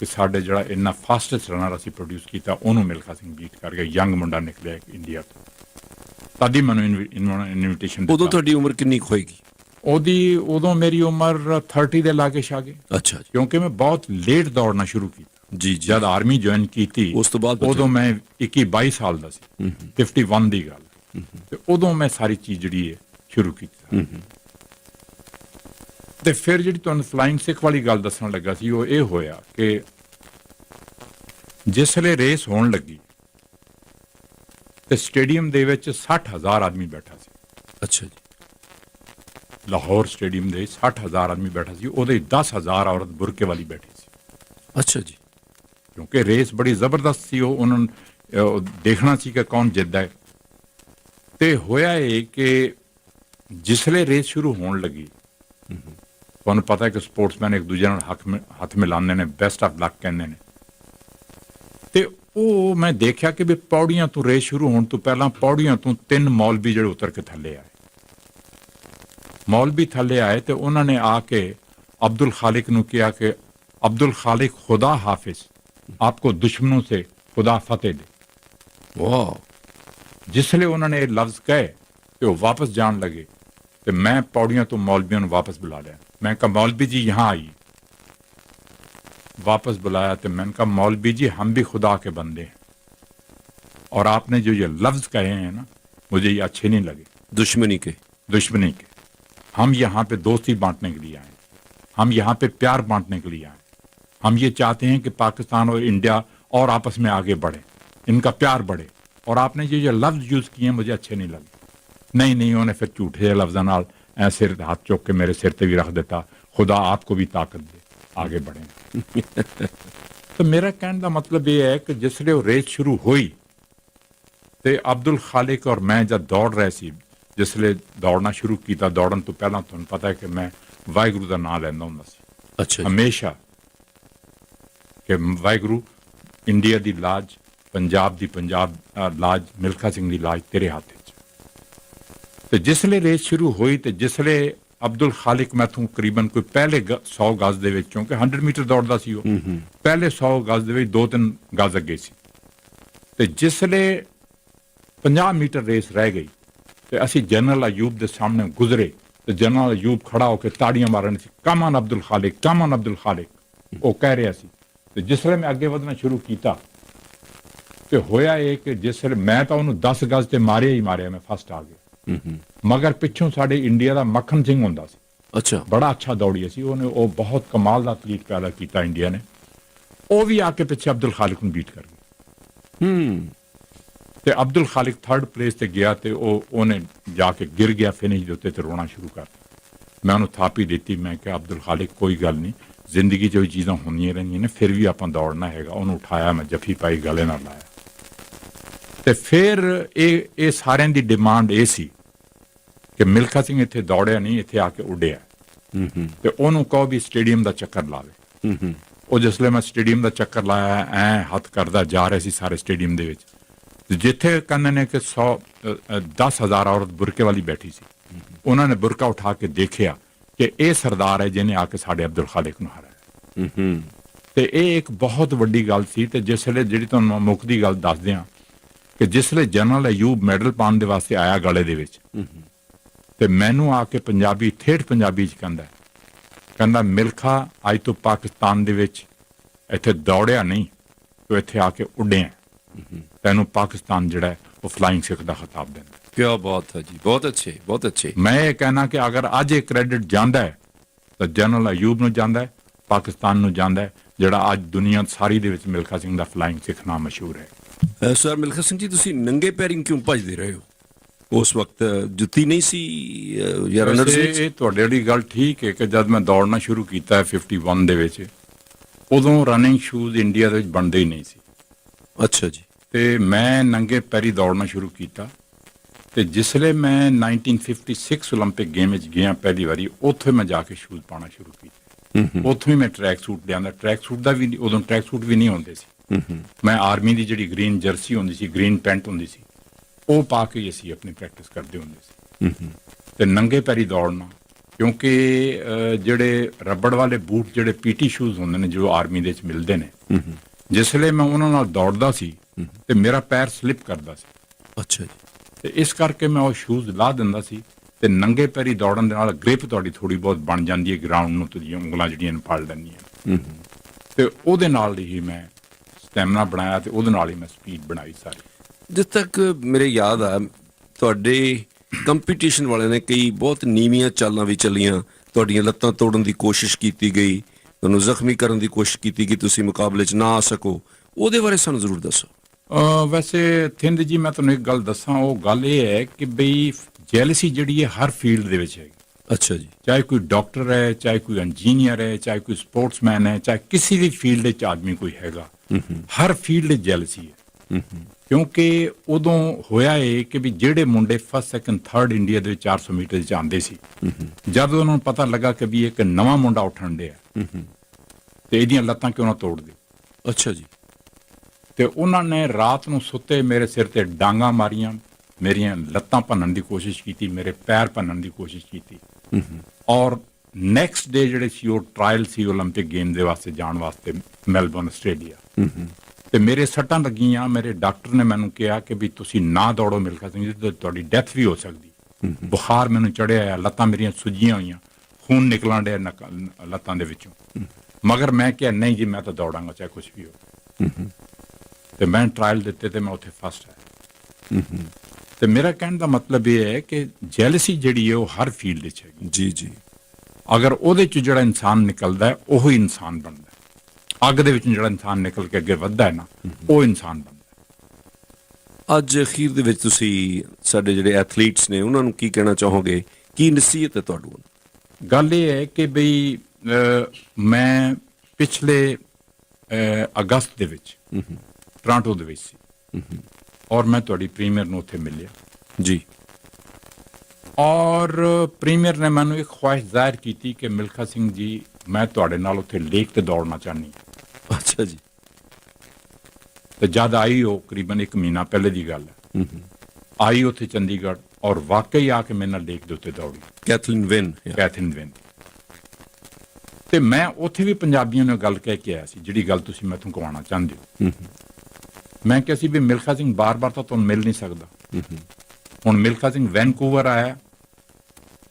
ਕਿ ਸਾਡੇ ਜਿਹੜਾ ਇੰਨਾ ਫਾਸਟੈਸਟ ਰਨਰ ਅਸੀਂ ਪ੍ਰੋਡਿਊਸ ਕੀਤਾ ਉਹਨੂੰ ਮਿਲਖਾ ਸਿੰਘ ਬੀਟ ਕਰ ਗਿਆ ਯੰਗ ਮੁੰਡਾ ਨਿਕਲਿਆ ਇੰਡੀਆ ਤੋਂ। ਹੀ ਮੈਨੂੰ ਇਨਵੀਟੇਸ਼ਨ ਉਦੋਂ ਤੁਹਾਡੀ ਉਮਰ ਕਿੰਨੀ ਹੋਏਗੀ? ਉਹਦੀ ਉਦੋਂ ਮੇਰੀ ਉਮਰ 30 ਦੇ ਲਾਗੇ ਛਾਗੇ। ਅੱਛਾ ਜੀ। ਕਿਉਂਕਿ ਮੈਂ ਬਹੁਤ ਲੇਟ ਦੌੜਨਾ ਸ਼ੁਰੂ ਕੀਤਾ। ਜੀ ਜਦ ਆਰਮੀ ਜੁਆਇਨ ਕੀਤੀ ਉਸ ਤੋਂ ਬਾਅਦ। ਉਦੋਂ ਮੈਂ 21 22 ਸਾਲ ਦਾ ਸੀ। 51 ਦੀ ਗੱਲ। ਤੇ ਉਦੋਂ ਮੈਂ ਸਾਰੀ ਚੀਜ਼ ਜਿਹੜੀ ਹੈ ਸ਼ੁਰੂ ਕੀਤੀ। ਤੇ ਫਿਰ ਜਿਹੜੀ ਤੁਹਾਨੂੰ ਫਲਾਈਂਗ ਸਿੱਖ ਵਾਲੀ ਗੱਲ ਦੱਸਣ ਲੱਗਾ ਸੀ ਉਹ ਇਹ ਹੋਇਆ ਕਿ ਜਿਸਲੇ ਰੇਸ ਹੋਣ ਲੱਗੀ ਤੇ ਸਟੇਡੀਅਮ ਦੇ ਵਿੱਚ 60000 ਆਦਮੀ ਬੈਠਾ ਸੀ। ਅੱਛਾ ਜੀ। ਲਾਹੌਰ ਸਟੇਡੀਅਮ ਦੇ 60000 ਆਦਮੀ ਬੈਠਾ ਸੀ ਉਹਦੇ 10000 ਔਰਤ ਬੁਰਕੇ ਵਾਲੀ ਬੈਠੀ ਸੀ ਅੱਛਾ ਜੀ ਕਿਉਂਕਿ ਰੇਸ ਬੜੀ ਜ਼ਬਰਦਸਤ ਸੀ ਉਹ ਉਹਨਾਂ ਦੇਖਣਾ ਸੀ ਕਿ ਕੌਣ ਜਿੱਤਦਾ ਹੈ ਤੇ ਹੋਇਆ ਇਹ ਕਿ ਜਿਸਲੇ ਰੇਸ ਸ਼ੁਰੂ ਹੋਣ ਲੱਗੀ ਤੁਹਾਨੂੰ ਪਤਾ ਹੈ ਕਿ ਸਪੋਰਟਸਮੈਨ ਇੱਕ ਦੂਜੇ ਨਾਲ ਹੱਥ ਮਿ- ਹੱਥ ਮਿਲਾਉਂਦੇ ਨੇ ਬੈਸਟ ਆਫ ਲੱਕ ਕਹਿੰਦੇ ਨੇ ਤੇ ਉਹ ਮੈਂ ਦੇਖਿਆ ਕਿ ਵੀ ਪੌੜੀਆਂ ਤੋਂ ਰੇਸ ਸ਼ੁਰੂ ਹੋਣ ਤੋਂ ਪਹਿਲਾਂ ਪੌੜੀਆਂ ਤੋਂ ਤਿੰਨ ਮੌਲਵੀ ਜਿਹੜੇ ਉਤਰ ਕੇ ਥੱਲੇ ਆਏ مولوی تھلے آئے تو انہوں نے آ کے عبد الخالق نو کیا کہ عبد الخالق خدا حافظ آپ کو دشمنوں سے خدا فتح دے۔ واہ۔ جس جسلے انہوں نے یہ لفظ کہ وہ واپس جان لگے کہ میں پوڑیوں تو مولویوں واپس بلا لیا۔ میں کہا مولوی جی یہاں آئی واپس بلایا تو میں نے کہا مولوی جی ہم بھی خدا کے بندے ہیں۔ اور آپ نے جو یہ لفظ کہے ہیں نا مجھے یہ اچھے نہیں لگے۔ دشمنی کے۔ دشمنی کے۔ ہم یہاں پہ دوستی بانٹنے کے لیے آئے ہم یہاں پہ پیار بانٹنے کے لیے آئے ہم یہ چاہتے ہیں کہ پاکستان اور انڈیا اور آپس میں آگے بڑھے ان کا پیار بڑھے۔ اور آپ نے یہ جو لفظ یوز کیے ہیں مجھے اچھے نہیں لگے۔ نہیں نہیں انہوں نے پھر جھوٹے لفظوں نال ایسے ہاتھ چوک کے میرے سر تے بھی رکھ دیتا۔ خدا آپ کو بھی طاقت دے آگے بڑھیں۔ تو میرا کہنے کا مطلب یہ ہے کہ جس لیے وہ ریس شروع ہوئی تو عبد الخالق اور میں جب دوڑ رہے سی ਸੀ ਜਿਸਲੇ ਦੌੜਨਾ ਸ਼ੁਰੂ ਕੀਤਾ ਦੌੜਨ ਤੋਂ ਪਹਿਲਾਂ ਤੁਹਾਨੂੰ ਪਤਾ ਹੈ ਕਿ ਮੈਂ ਵਾਹਿਗੁਰੂ ਦਾ ਨਾਮ ਲੈਂਦਾ ਹੁੰਦਾ ਸੀ। ਅੱਛਾ ਜੀ। ਹਮੇਸ਼ਾ ਕਿ ਵਾਹਿਗੁਰੂ ਇੰਡੀਆ ਦੀ ਲਾਜ ਪੰਜਾਬ ਦੀ ਪੰਜਾਬ ਲਾਜ ਮਿਲਖਾ ਸਿੰਘ ਦੀ ਲਾਜ ਤੇਰੇ ਹੱਥ ਵਿੱਚ। ਤੇ ਜਿਸਲੇ ਰੇਸ ਸ਼ੁਰੂ ਹੋਈ ਤੇ ਜਿਸਲੇ ਅਬਦੁਲ ਖਾਲਿਕ ਮੈਥੋਂ ਕਰੀਬਨ ਕੋਈ ਪਹਿਲੇ 100 ਗਜ਼ ਦੇ ਵਿੱਚ ਕਿਉਂਕਿ 100 ਮੀਟਰ ਦੌੜਦਾ ਸੀ ਉਹ ਪਹਿਲੇ 100 ਗਜ਼ ਦੇ ਵਿੱਚ ਦੋ ਤਿੰਨ ਗਜ਼ ਅੱਗੇ ਸੀ। ਤੇ ਜਿਸਲੇ 50 ਮੀਟਰ ਰੇਸ ਰਹਿ ਗਈ ਤੇ ਅਸੀਂ ਜਨਰਲ ਅਯੂਬ ਦੇ ਸਾਹਮਣੇ ਗੁਜ਼ਰੇ ਤੇ ਜਨਰਲ ਅਯੂਬ ਖੜਾ ਹੋ ਕੇ ਤਾੜੀਆਂ ਮਾਰਨ ਸੀ। ਕਮਨ ਅਬਦੁਲ ਖਾਲਿਕ ਕਮਨ ਅਬਦੁਲ ਖਾਲਿਕ। ਉਹ ਕਹਿ ਰਿਹਾ ਸੀ ਤੇ ਜਿਸ ਵੇਲੇ ਮੈਂ ਅੱਗੇ ਵਧਣਾ ਸ਼ੁਰੂ ਕੀਤਾ ਤੇ ਹੋਇਆ ਇਹ ਕਿ ਜਿਸ ਵੇਲੇ ਮੈਂ ਤਾਂ ਉਹਨੂੰ 10 ਗਜ਼ ਤੇ ਮਾਰਿਆ ਹੀ ਮਾਰਿਆ ਮੈਂ ਫਸਟ ਆ ਗਿਆ। ਮਗਰ ਪਿੱਛੋਂ ਸਾਡੇ ਇੰਡੀਆ ਦਾ ਮੱਖਣ ਸਿੰਘ ਹੁੰਦਾ ਸੀ। ਅੱਛਾ। ਬੜਾ ਅੱਛਾ ਦੌੜੀਆ ਸੀ ਉਹਨੇ ਉਹ ਬਹੁਤ ਕਮਾਲ ਦਾ ਤਰੀਕ ਪੈਦਾ ਕੀਤਾ ਇੰਡੀਆ ਨੇ। ਉਹ ਵੀ ਆ ਕੇ ਪਿੱਛੇ ਅਬਦੁਲ ਖਾਲਿਕ ਨੂੰ ਬੀਟ ਕਰ ਗਿਆ ਹੂੰ। ਤੇ ਅਬਦੁਲ ਖਾਲਿਕ ਥਰਡ ਪਲੇਸ ਤੇ ਗਿਆ ਤੇ ਉਹ ਉਹਨੇ ਜਾ ਕੇ ਗਿਰ ਗਿਆ ਫਿਨਿਸ਼ ਦੇ ਉੱਤੇ ਤੇ ਰੋਣਾ ਸ਼ੁਰੂ ਕਰ ਦਿੱਤਾ। ਮੈਂ ਉਹਨੂੰ ਥਾਪੀ ਦਿੱਤੀ ਮੈਂ ਕਿਹਾ ਅਬਦੁਲ ਖਾਲਿਕ ਕੋਈ ਗੱਲ ਨਹੀਂ। ਜ਼ਿੰਦਗੀ 'ਚ ਵੀ ਚੀਜ਼ਾਂ ਹੁੰਦੀਆਂ ਰਹਿੰਦੀਆਂ ਨੇ ਫਿਰ ਵੀ ਆਪਾਂ ਦੌੜਨਾ ਹੈਗਾ। ਉਹਨੂੰ ਉਠਾਇਆ ਮੈਂ ਜੱਫੀ ਪਾਈ ਗਲੇ ਨਾਲ ਲਾਇਆ। ਤੇ ਫਿਰ ਇਹ ਇਹ ਸਾਰਿਆਂ ਦੀ ਡਿਮਾਂਡ ਇਹ ਸੀ ਕਿ ਮਿਲਖਾ ਸਿੰਘ ਇੱਥੇ ਦੌੜਿਆ ਨਹੀਂ ਇੱਥੇ ਆ ਕੇ ਉੱਡਿਆ। ਹੂੰ ਹੂੰ। ਤੇ ਉਹਨੂੰ ਕਹੋ ਵੀ ਸਟੇਡੀਅਮ ਦਾ ਚੱਕਰ ਲਾਵੇ ਹੂੰ ਹੂੰ। ਉਹ ਜਿਸਲੇ ਮੈਂ ਸਟੇਡੀਅਮ ਦਾ ਚੱਕਰ ਲਾਇਆ ਐ ਹੱਥ ਕਰਦਾ ਜਾ ਰਿਹਾ ਸੀ ਸਾਰੇ ਸਟੇਡੀਅਮ ਦੇ ਵਿੱਚ। ਜਿੱਥੇ ਕਹਿੰਦੇ ਨੇ ਕਿ 100 10000 ਔਰਤ ਬੁਰਕੇ ਵਾਲੀ ਬੈਠੀ ਸੀ। ਉਹਨਾਂ ਨੇ ਬੁਰਕਾ ਉਠਾ ਕੇ ਦੇਖਿਆ ਕਿ ਇਹ ਸਰਦਾਰ ਹੈ ਜਿਹਨੇ ਆ ਕੇ ਸਾਡੇ ਅਬਦੁਲ ਖਾਲਿਕ ਨੂੰ ਹਰਾਇਆ। ਹੂੰ ਤੇ ਇਹ ਇੱਕ ਬਹੁਤ ਵੱਡੀ ਗੱਲ ਸੀ ਤੇ ਜਿਸਲੇ ਜਿਹੜੀ ਤੁਹਾਨੂੰ ਮੁੱਖ ਦੀ ਗੱਲ ਦੱਸ ਦਿਆਂ ਕਿ ਜਿਸਲੇ ਜਨਰਲ ਅਯੂਬ ਮੈਡਲ ਪਾਉਣ ਦੇ ਵਾਸਤੇ ਆਇਆ ਗਲੇ ਦੇ ਵਿੱਚ ਤੇ ਮੈਨੂੰ ਆ ਕੇ ਪੰਜਾਬੀ ਠੇਠ ਪੰਜਾਬੀ ਚ ਕਹਿੰਦਾ ਕਹਿੰਦਾ ਮਿਲਖਾ ਅੱਜ ਤੋਂ ਪਾਕਿਸਤਾਨ ਦੇ ਵਿੱਚ ਇੱਥੇ ਦੌੜਿਆ ਨਹੀਂ ਤੂੰ ਇੱਥੇ ਆ ਕੇ ਉੱਡਿਆ। ਤੈਨੂੰ ਪਾਕਿਸਤਾਨ ਜਿਹੜਾ ਹੈ, ਉਹ ਫਲਾਈਂਗ ਸਿੱਖ ਦਾ ਖਿਤਾਬ ਦਿੰਦਾ ਕੀ ਬਾਤ ਹੈ ਜੀ ਬਹੁਤ ਅੱਛੇ ਬਹੁਤ ਅੱਛੇ। ਮੈਂ ਇਹ ਕਹਿਣਾ ਕਿ ਅਗਰ ਅੱਜ ਇਹ ਕ੍ਰੈਡਿਟ ਜਾਂਦਾ ਹੈ ਤਾਂ ਜਨਰਲ ਅਯੂਬ ਨੂੰ ਜਾਂਦਾ ਹੈ ਪਾਕਿਸਤਾਨ ਨੂੰ ਜਾਂਦਾ ਹੈ ਜਿਹੜਾ ਅੱਜ ਦੁਨੀਆ ਸਾਰੀ ਦੇ ਵਿੱਚ ਮਿਲਖਾ ਸਿੰਘ ਦਾ ਫਲਾਈਂਗ ਸਿੱਖ ਨਾਮ ਮਸ਼ਹੂਰ ਹੈ। ਸਰ ਮਿਲਖਾ ਸਿੰਘ ਜੀ ਤੁਸੀਂ ਨੰਗੇ ਪੈਰੀਂ ਕਿਉਂ ਭੱਜਦੇ ਰਹੇ ਹੋ? ਉਸ ਵਕਤ ਜੁੱਤੀ ਨਹੀਂ ਸੀ ਜਾਂ ਰਨਰ ਸੀ? ਇਹ ਤੁਹਾਡੇ ਵਾਲੀ ਗੱਲ ਠੀਕ ਹੈ ਕਿ ਜਦ ਮੈਂ ਦੌੜਨਾ ਸ਼ੁਰੂ ਕੀਤਾ ਹੈ 51 ਦੇ ਵਿੱਚ ਉਦੋਂ ਰਨਿੰਗ ਸ਼ੂਜ਼ ਇੰਡੀਆ ਦੇ ਵਿੱਚ ਬਣਦੇ ਹੀ ਨਹੀਂ ਸੀ। ਅੱਛਾ ਜੀ ਤੇ ਮੈਂ ਨੰਗੇ ਪੈਰੀ ਦੌੜਨਾ ਸ਼ੁਰੂ ਕੀਤਾ ਤੇ ਜਿਸਲੇ ਮੈਂ 1956 올림픽 ਗੇਮ ਵਿੱਚ ਗਿਆ ਪਹਿਲੀ ਵਾਰੀ ਉੱਥੇ ਮੈਂ ਜਾ ਕੇ ਸ਼ੂਜ਼ ਪਾਉਣਾ ਸ਼ੁਰੂ ਕੀਤੇ ਉੱਥੋਂ ਹੀ ਮੈਂ ਟਰੈਕ ਸੂਟ ਲਿਆਂਦਾ ਟਰੈਕ ਸੂਟ ਦਾ ਵੀ ਨਹੀਂ- ਉਦੋਂ ਟਰੈਕ ਸੂਟ ਵੀ ਨਹੀਂ ਹੁੰਦੇ ਸੀ ਮੈਂ ਆਰਮੀ ਦੀ ਜਿਹੜੀ ਗ੍ਰੀਨ ਜਰਸੀ ਹੁੰਦੀ ਸੀ ਗ੍ਰੀਨ ਪੈਂਟ ਹੁੰਦੀ ਸੀ ਉਹ ਪਾ ਕੇ ਹੀ ਅਸੀਂ ਆਪਣੀ ਪ੍ਰੈਕਟਿਸ ਕਰਦੇ ਹੁੰਦੇ ਸੀ ਤੇ ਨੰਗੇ ਪੈਰੀ ਦੌੜਨਾ ਕਿਉਂਕਿ ਅਹ, ਜਿਹੜੇ ਰਬੜ ਵਾਲੇ ਬੂਟ ਜਿਹੜੇ ਪੀਟੀ ਸ਼ੂਜ਼ ਹੁੰਦੇ ਨੇ ਜੋ ਆਰਮੀ ਦੇ ਵਿੱਚ ਮਿਲਦੇ ਨੇ ਜਿਸਲੇ ਮੈਂ ਉਹਨਾਂ ਨਾਲ ਦੌੜਦਾ ਸੀ ਤੇ ਮੇਰਾ ਪੈਰ ਸਲਿਪ ਕਰਦਾ ਸੀ। ਅੱਛਾ ਜੀ। ਤੇ ਇਸ ਕਰਕੇ ਮੈਂ ਉਹ ਸ਼ੂਜ਼ ਲਾ ਦਿੰਦਾ ਸੀ ਤੇ ਨੰਗੇ ਪੈਰੀ ਦੌੜਨ ਦੇ ਨਾਲ ਗ੍ਰਿਪ ਤੁਹਾਡੀ ਥੋੜੀ ਬਹੁਤ ਬਣ ਜਾਂਦੀ ਹੈ ਗਰਾਊਂਡ ਨੂੰ ਤੁਸੀਂ ਉਂਗਲਾਂ ਜਿਹੜੀਆਂ ਨੇ ਫੜ ਲੈਂਦੀਆਂ ਤੇ ਉਹਦੇ ਨਾਲ ਹੀ ਮੈਂ ਸਟੈਮਨਾ ਬਣਾਇਆ ਤੇ ਉਹਦੇ ਨਾਲ ਹੀ ਮੈਂ ਸਪੀਡ ਬਣਾਈ ਸਾਰੀ। ਜਿੱਦ ਤੱਕ ਮੇਰੇ ਯਾਦ ਆ ਤੁਹਾਡੇ ਕੰਪੀਟੀਸ਼ਨ ਵਾਲਿਆਂ ਨੇ ਕਈ ਬਹੁਤ ਨੀਵੀਆਂ ਚਾਲਾਂ ਵੀ ਚੱਲੀਆਂ ਤੁਹਾਡੀਆਂ ਲੱਤਾਂ ਤੋੜਨ ਦੀ ਕੋਸ਼ਿਸ਼ ਕੀਤੀ ਗਈ ਤੁਹਾਨੂੰ ਜ਼ਖਮੀ ਕਰਨ ਦੀ ਕੋਸ਼ਿਸ਼ ਕੀਤੀ ਕਿ ਤੁਸੀਂ ਮੁਕਾਬਲੇ 'ਚ ਨਾ ਆ ਸਕੋ ਉਹਦੇ ਬਾਰੇ ਸਾਨੂੰ ਜ਼ਰੂਰ ਦੱਸੋ। ਵੈਸੇ ਥਿੰਦ ਜੀ ਮੈਂ ਤੁਹਾਨੂੰ ਇੱਕ ਗੱਲ ਦੱਸਾਂ ਉਹ ਗੱਲ ਇਹ ਹੈ ਕਿ ਬਈ ਜੈਲਸੀ ਜਿਹੜੀ ਹੈ ਹਰ ਫੀਲਡ ਦੇ ਵਿੱਚ ਹੈਗੀ। ਅੱਛਾ ਜੀ। ਚਾਹੇ ਕੋਈ ਡਾਕਟਰ ਹੈ ਚਾਹੇ ਕੋਈ ਇੰਜੀਨੀਅਰ ਹੈ ਚਾਹੇ ਕੋਈ ਸਪੋਰਟਸਮੈਨ ਹੈ ਚਾਹੇ ਕਿਸੇ ਵੀ ਫੀਲਡ ਵਿੱਚ ਆਦਮੀ ਕੋਈ ਹੈਗਾ। ਹਰ ਫੀਲਡ ਜੈਲਸੀ ਹੈ। ਕਿਉਂਕਿ ਉਦੋਂ ਹੋਇਆ ਇਹ ਕਿ ਵੀ ਜਿਹੜੇ ਮੁੰਡੇ ਫਸਟ ਸੈਕੰਡ ਥਰਡ ਇੰਡੀਆ ਦੇ ਵਿੱਚ 400 ਮੀਟਰ ਵਿੱਚ ਆਉਂਦੇ ਸੀ ਜਦ ਉਹਨਾਂ ਨੂੰ ਪਤਾ ਲੱਗਾ ਕਿ ਵੀ ਇੱਕ ਨਵਾਂ ਮੁੰਡਾ ਉੱਠਣ ਡਿਆ ਤੇ ਇਹਦੀਆਂ ਲੱਤਾਂ ਕਿਉਂ ਨਾ ਤੋੜ ਦੇ ਅੱਛਾ ਜੀ ਤੇ ਉਹਨਾਂ ਨੇ ਰਾਤ ਨੂੰ ਸੁੱਤੇ ਮੇਰੇ ਸਿਰ ਤੇ ਡਾਂਗਾ ਮਾਰੀਆਂ ਮੇਰੀਆਂ ਲੱਤਾਂ ਭੰਨਣ ਦੀ ਕੋਸ਼ਿਸ਼ ਕੀਤੀ ਮੇਰੇ ਪੈਰ ਭੰਨਣ ਦੀ ਕੋਸ਼ਿਸ਼ ਕੀਤੀ ਔਰ ਨੈਕਸਟ ਡੇ ਜਿਹੜੇ ਸੀ ਉਹ ਟ੍ਰਾਇਲ ਸੀ 올림픽 ਗੇਮ ਦੇ ਵਾਸਤੇ ਜਾਣ ਵਾਸਤੇ ਮੈਲਬੌਰਨ ਆਸਟ੍ਰੇਲੀਆ ਤੇ ਮੇਰੇ ਸੱਟਾਂ ਲੱਗੀਆਂ ਮੇਰੇ ਡਾਕਟਰ ਨੇ ਮੈਨੂੰ ਕਿਹਾ ਕਿ ਵੀ ਤੁਸੀਂ ਨਾ ਦੌੜੋ ਮਿਲਖਾ ਸਿੰਘ ਜੀ ਤੇ ਤੁਹਾਡੀ ਡੈਥ ਵੀ ਹੋ ਸਕਦੀ। ਬੁਖਾਰ ਮੈਨੂੰ ਚੜਿਆ ਆ ਲੱਤਾਂ ਮੇਰੀਆਂ ਸੁੱਜੀਆਂ ਹੋਈਆਂ ਖੂਨ ਨਿਕਲਣ ਡਿਆ ਲੱਤਾਂ ਦੇ ਵਿੱਚੋਂ। ਮਗਰ ਮੈਂ ਕਿਹਾ ਨਹੀਂ ਜੀ ਮੈਂ ਤਾਂ ਦੌੜਾਂਗਾ ਚਾਹੇ ਕੁਝ ਵੀ ਹੋ ਤੇ ਮੈਂ ਟ੍ਰਾਇਲ ਦਿੱਤੇ ਤੇ ਮੈਂ ਉੱਥੇ ਫਸਟ ਆਇਆ। ਤੇ ਮੇਰਾ ਕਹਿਣ ਦਾ ਮਤਲਬ ਇਹ ਹੈ ਕਿ ਜੈਲਸੀ ਜਿਹੜੀ ਹੈ ਉਹ ਹਰ ਫੀਲਡ ਵਿੱਚ ਹੈਗੀ। ਜੀ ਜੀ। ਅਗਰ ਉਹਦੇ ਚ ਜਿਹੜਾ ਇਨਸਾਨ ਨਿਕਲਦਾ ਹੈ ਉਹ ਹੀ ਇਨਸਾਨ ਬਣਦਾ ਹੈ। ਅੱਗ ਦੇ ਵਿੱਚ ਜਿਹੜਾ ਇਨਸਾਨ ਨਿਕਲ ਕੇ ਅੱਗੇ ਵੱਧਦਾ ਹੈ ਨਾ ਉਹ ਇਨਸਾਨ ਬਣਦਾ। ਅੱਜ ਅਖੀਰ ਦੇ ਵਿੱਚ ਤੁਸੀਂ ਸਾਡੇ ਜਿਹੜੇ ਐਥਲੀਟਸ ਨੇ ਉਹਨਾਂ ਨੂੰ ਕੀ ਕਹਿਣਾ ਚਾਹੋਗੇ? ਕੀ ਨਸੀਹਤ ਹੈ ਤੁਹਾਨੂੰ ਗੱਲ ਇਹ ਹੈ ਕਿ ਬਈ ਮੈਂ ਪਿਛਲੇ ਅਗਸਤ ਦੇ ਵਿੱਚ ਟੋਰਾਂਟੋ ਦੇ ਵਿੱਚ ਸੀ। ਔਰ ਮੈਂ ਤੁਹਾਡੀ ਪ੍ਰੀਮੀਅਰ ਨੂੰ ਉੱਥੇ ਮਿਲਿਆ। ਜੀ। ਔਰ ਪ੍ਰੀਮੀਅਰ ਨੇ ਮੈਨੂੰ ਇੱਕ ਖੁਆਇਸ਼ ਜ਼ਾਹਿਰ ਕੀਤੀ ਕਿ ਮਿਲਖਾ ਸਿੰਘ ਜੀ ਮੈਂ ਤੁਹਾਡੇ ਨਾਲ ਉੱਥੇ ਲੇਕ ਤੇ ਦੌੜਨਾ ਚਾਹਨੀ ਹਾਂ। ਅੱਛਾ ਜੀ। ਤੇ ਜਦ ਆਈ ਉਹ ਕਰੀਬਨ ਇੱਕ ਮਹੀਨਾ ਪਹਿਲੇ ਦੀ ਗੱਲ ਹੈ। ਆਈ ਉੱਥੇ ਚੰਡੀਗੜ੍ਹ ਔਰ ਵਾਕਈ ਆ ਕੇ ਮੇਰੇ ਨਾਲ ਲੇਕ ਦੇ ਉੱਤੇ ਦੌੜੀ। Kathleen Winn Kathleen Winn. ਤੇ ਮੈਂ ਉੱਥੇ ਵੀ ਪੰਜਾਬੀਆਂ ਨੂੰ ਗੱਲ ਕਹਿ ਕੇ ਆਇਆ ਸੀ ਜਿਹੜੀ ਗੱਲ ਤੁਸੀਂ ਮੈਥੋਂ ਕਵਾਉਣਾ ਚਾਹੁੰਦੇ ਹੋ। ਮੈਂ ਕਿਹਾ ਸੀ ਵੀ ਮਿਲਖਾ ਸਿੰਘ ਬਾਰ-ਬਾਰ ਤਾਂ ਤੁਹਾਨੂੰ ਮਿਲ ਨਹੀਂ ਸਕਦਾ। ਹੁਣ ਮਿਲਖਾ ਸਿੰਘ ਵੈਨਕੂਵਰ ਆਇਆ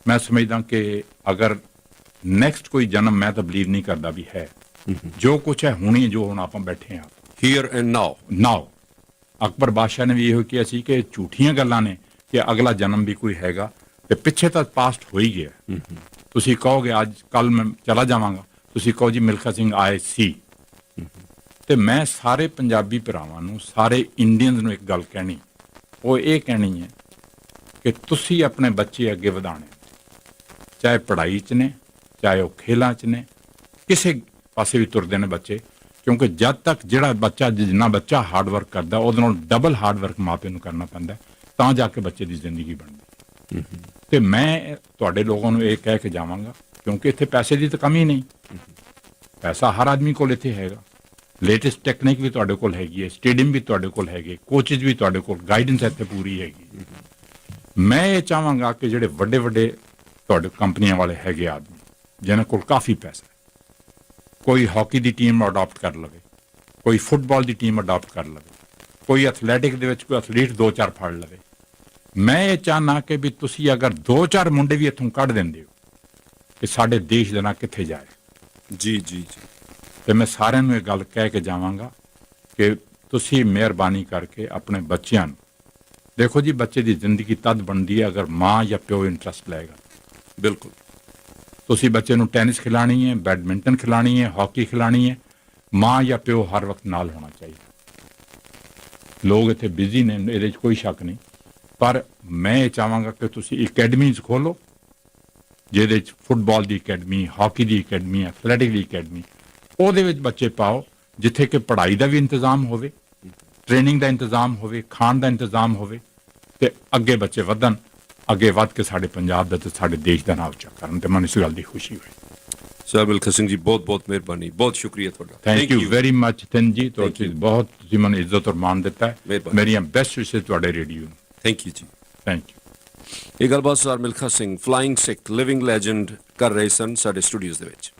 ਮੈਂ ਸਮਝਦਾ ਕਿ ਅਗਰ ਨੈਕਸਟ ਕੋਈ ਜਨਮ ਮੈਂ ਤਾਂ ਬਲੀਵ ਨਹੀਂ ਕਰਦਾ ਵੀ ਹੈ। ਜੋ ਕੁਝ ਹੈ ਹੁਣੀ ਜੋ ਹੁਣ ਆਪਾਂ ਬੈਠੇ ਹਾਂ। Here and now now Akbar ਬਾਦਸ਼ਾਹ ਨੇ ਵੀ ਇਹੋ ਕਿਹਾ ਸੀ ਕਿ ਝੂਠੀਆਂ ਗੱਲਾਂ ਨੇ ਕਿ ਅਗਲਾ ਜਨਮ ਵੀ ਕੋਈ ਹੈਗਾ ਤੇ ਪਿੱਛੇ ਤਾਂ ਪਾਸਟ ਹੋ ਹੀ ਗਿਆ। ਤੁਸੀਂ ਕਹੋਗੇ ਅੱਜ ਕੱਲ ਮੈਂ ਚਲਾ ਜਾਵਾਂਗਾ। ਤੁਸੀਂ ਕਹੋ ਜੀ ਮਿਲਖਾ ਸਿੰਘ ਆਏ ਸੀ ਤੇ ਮੈਂ ਸਾਰੇ ਪੰਜਾਬੀ ਭਰਾਵਾਂ ਨੂੰ ਸਾਰੇ ਇੰਡੀਅਨਸ ਨੂੰ ਇੱਕ ਗੱਲ ਕਹਿਣੀ। ਉਹ ਇਹ ਕਹਿਣੀ ਹੈ ਕਿ ਤੁਸੀਂ ਆਪਣੇ ਬੱਚੇ ਅੱਗੇ ਵਧਾਣੇ ਚਾਹੇ ਪੜ੍ਹਾਈ 'ਚ ਨੇ ਚਾਹੇ ਉਹ ਖੇਲਾਂ 'ਚ ਨੇ ਕਿਸੇ ਪਾਸੇ ਵੀ ਤੁਰਦੇ ਨੇ ਬੱਚੇ। ਕਿਉਂਕਿ ਜਦ ਤੱਕ ਜਿਹੜਾ ਬੱਚਾ ਜਿੰਨਾ ਬੱਚਾ ਹਾਰਡ ਵਰਕ ਕਰਦਾ ਉਹਦੇ ਨਾਲ ਡਬਲ ਹਾਰਡ ਵਰਕ ਮਾਪੇ ਨੂੰ ਕਰਨਾ ਪੈਂਦਾ ਤਾਂ ਜਾ ਕੇ ਬੱਚੇ ਦੀ ਜ਼ਿੰਦਗੀ ਬਣਦੀ ਤੇ ਮੈਂ ਤੁਹਾਡੇ ਲੋਕਾਂ ਨੂੰ ਇਹ ਕਹਿ ਕੇ ਜਾਵਾਂਗਾ ਕਿਉਂਕਿ ਇੱਥੇ ਪੈਸੇ ਦੀ ਤਾਂ ਕਮੀ ਨਹੀਂ। ਪੈਸਾ ਹਰ ਆਦਮੀ ਕੋਲ ਇੱਥੇ ਹੈਗਾ। ਲੇਟੈਸਟ ਟੈਕਨੀਕ ਵੀ ਤੁਹਾਡੇ ਕੋਲ ਹੈਗੀ ਹੈ ਸਟੇਡੀਅਮ ਵੀ ਤੁਹਾਡੇ ਕੋਲ ਹੈਗੇ ਕੋਚਿਸ ਵੀ ਤੁਹਾਡੇ ਕੋਲ ਗਾਈਡੈਂਸ ਇੱਥੇ ਪੂਰੀ ਹੈਗੀ ਮੈਂ ਇਹ ਚਾਹਾਂਗਾ ਕਿ ਜਿਹੜੇ ਵੱਡੇ ਵੱਡੇ ਤੁਹਾਡੇ ਕੰਪਨੀਆਂ ਵਾਲੇ ਹੈਗੇ ਆਦਮੀ ਜਿਨ੍ਹਾਂ ਕੋਲ ਕਾਫੀ ਪੈਸਾ ਕੋਈ ਹਾਕੀ ਦੀ ਟੀਮ ਅਡਾਪਟ ਕਰ ਲਵੇ ਕੋਈ ਫੁੱਟਬਾਲ ਦੀ ਟੀਮ ਅਡਾਪਟ ਕਰ ਲਵੇ ਕੋਈ ਐਥਲੈਟਿਕ ਦੇ ਵਿੱਚ ਕੋਈ ਐਥਲੀਟ ਦੋ ਚਾਰ ਫੜ ਲਵੇ। ਮੈਂ ਇਹ ਚਾਹਨਾ ਕਿ ਵੀ ਤੁਸੀਂ ਅਗਰ ਦੋ ਚਾਰ ਮੁੰਡੇ ਵੀ ਇੱਥੋਂ ਕੱਢ ਦਿੰਦੇ ਹੋ ਕਿ ਸਾਡੇ ਦੇਸ਼ ਦਾ ਨਾਂ ਕਿੱਥੇ ਜਾਏ। ਜੀ ਜੀ ਜੀ। ਤੇ ਮੈਂ ਸਾਰਿਆਂ ਨੂੰ ਇਹ ਗੱਲ ਕਹਿ ਕੇ ਜਾਵਾਂਗਾ ਕਿ ਤੁਸੀਂ ਮਿਹਰਬਾਨੀ ਕਰਕੇ ਆਪਣੇ ਬੱਚਿਆਂ ਨੂੰ ਦੇਖੋ ਜੀ ਬੱਚੇ ਦੀ ਜ਼ਿੰਦਗੀ ਤਦ ਬਣਦੀ ਹੈ ਅਗਰ ਮਾਂ ਜਾਂ ਪਿਓ ਇੰਟਰਸਟ ਲਏਗਾ। ਬਿਲਕੁਲ। ਤੁਸੀਂ ਬੱਚੇ ਨੂੰ ਟੈਨਿਸ ਖਿਲਾਣੀ ਹੈ, ਬੈਡਮਿੰਟਨ ਖਿਲਾਣੀ ਹੈ, ਹਾਕੀ ਖਿਲਾਣੀ ਹੈ, ਮਾਂ ਜਾਂ ਪਿਓ ਹਰ ਵਕਤ ਨਾਲ ਹੋਣਾ ਚਾਹੀਦਾ। ਲੋਕ ਇੱਥੇ ਬਿਜ਼ੀ ਨੇ, ਇਹਦੇ 'ਚ ਕੋਈ ਸ਼ੱਕ ਨਹੀਂ। ਪਰ ਮੈਂ ਇਹ ਚਾਹਾਂਗਾ ਕਿ ਤੁਸੀਂ ਅਕੈਡਮੀਜ਼ ਖੋਲੋ, ਜਿਹਦੇ 'ਚ ਫੁੱਟਬਾਲ ਦੀ ਅਕੈਡਮੀ ਹਾਕੀ ਦੀ ਅਕੈਡਮੀ ਐਥਲੈਟਿਕ ਦੀ ਅਕੈਡਮੀ ਉਹਦੇ ਵਿੱਚ ਬੱਚੇ ਪਾਓ, ਜਿੱਥੇ ਕਿ ਪੜ੍ਹਾਈ ਦਾ ਵੀ ਇੰਤਜ਼ਾਮ ਹੋਵੇ ਟ੍ਰੇਨਿੰਗ ਦਾ ਇੰਤਜ਼ਾਮ ਹੋਵੇ, ਖਾਣ ਦਾ ਇੰਤਜ਼ਾਮ ਹੋਵੇ, ਤੇ ਅੱਗੇ ਬੱਚੇ ਵਧਣ। ਅੱਗੇ ਵੱਧ ਕੇ ਸਾਡੇ ਪੰਜਾਬ ਦਾ ਤੇ ਸਾਡੇ ਦੇਸ਼ ਦਾ ਨਾਮ ਉੱਚਾ ਕਰਨ ਤੇ ਮੈਨੂੰ ਇਸ ਗੱਲ ਦੀ ਖੁਸ਼ੀ ਹੋਈ ਸਰ ਮਿਲਖਾ ਸਿੰਘ ਜੀ ਬਹੁਤ ਬਹੁਤ ਮਿਹਰਬਾਨੀ ਬਹੁਤ ਸ਼ੁਕਰੀਆ ਤੁਹਾਡਾ। Thank you very much thank ਜੀ ਤੁਹਾਡੀ ਬਹੁਤ ਤੁਸੀਂ ਮੈਨੂੰ ਇੱਜ਼ਤ ਔਰ ਮਾਣ ਦਿੱਤਾ। ਮੇਰੀਆਂ ਬੈਸਟ ਵਿਸ਼ੇਸ ਤੁਹਾਡੇ ਰੇਡੀਓ ਨੂੰ। ਥੈਂਕ ਯੂ ਜੀ। ਥੈਂਕ ਯੂ ਇਹ ਗੱਲਬਾਤ sir Milkha Singh flying Sikh living legend ਕਰ ਰਹੇ ਸਨ ਸਾਡੇ ਸਟੂਡੀਓਜ਼ ਦੇ ਵਿੱਚ।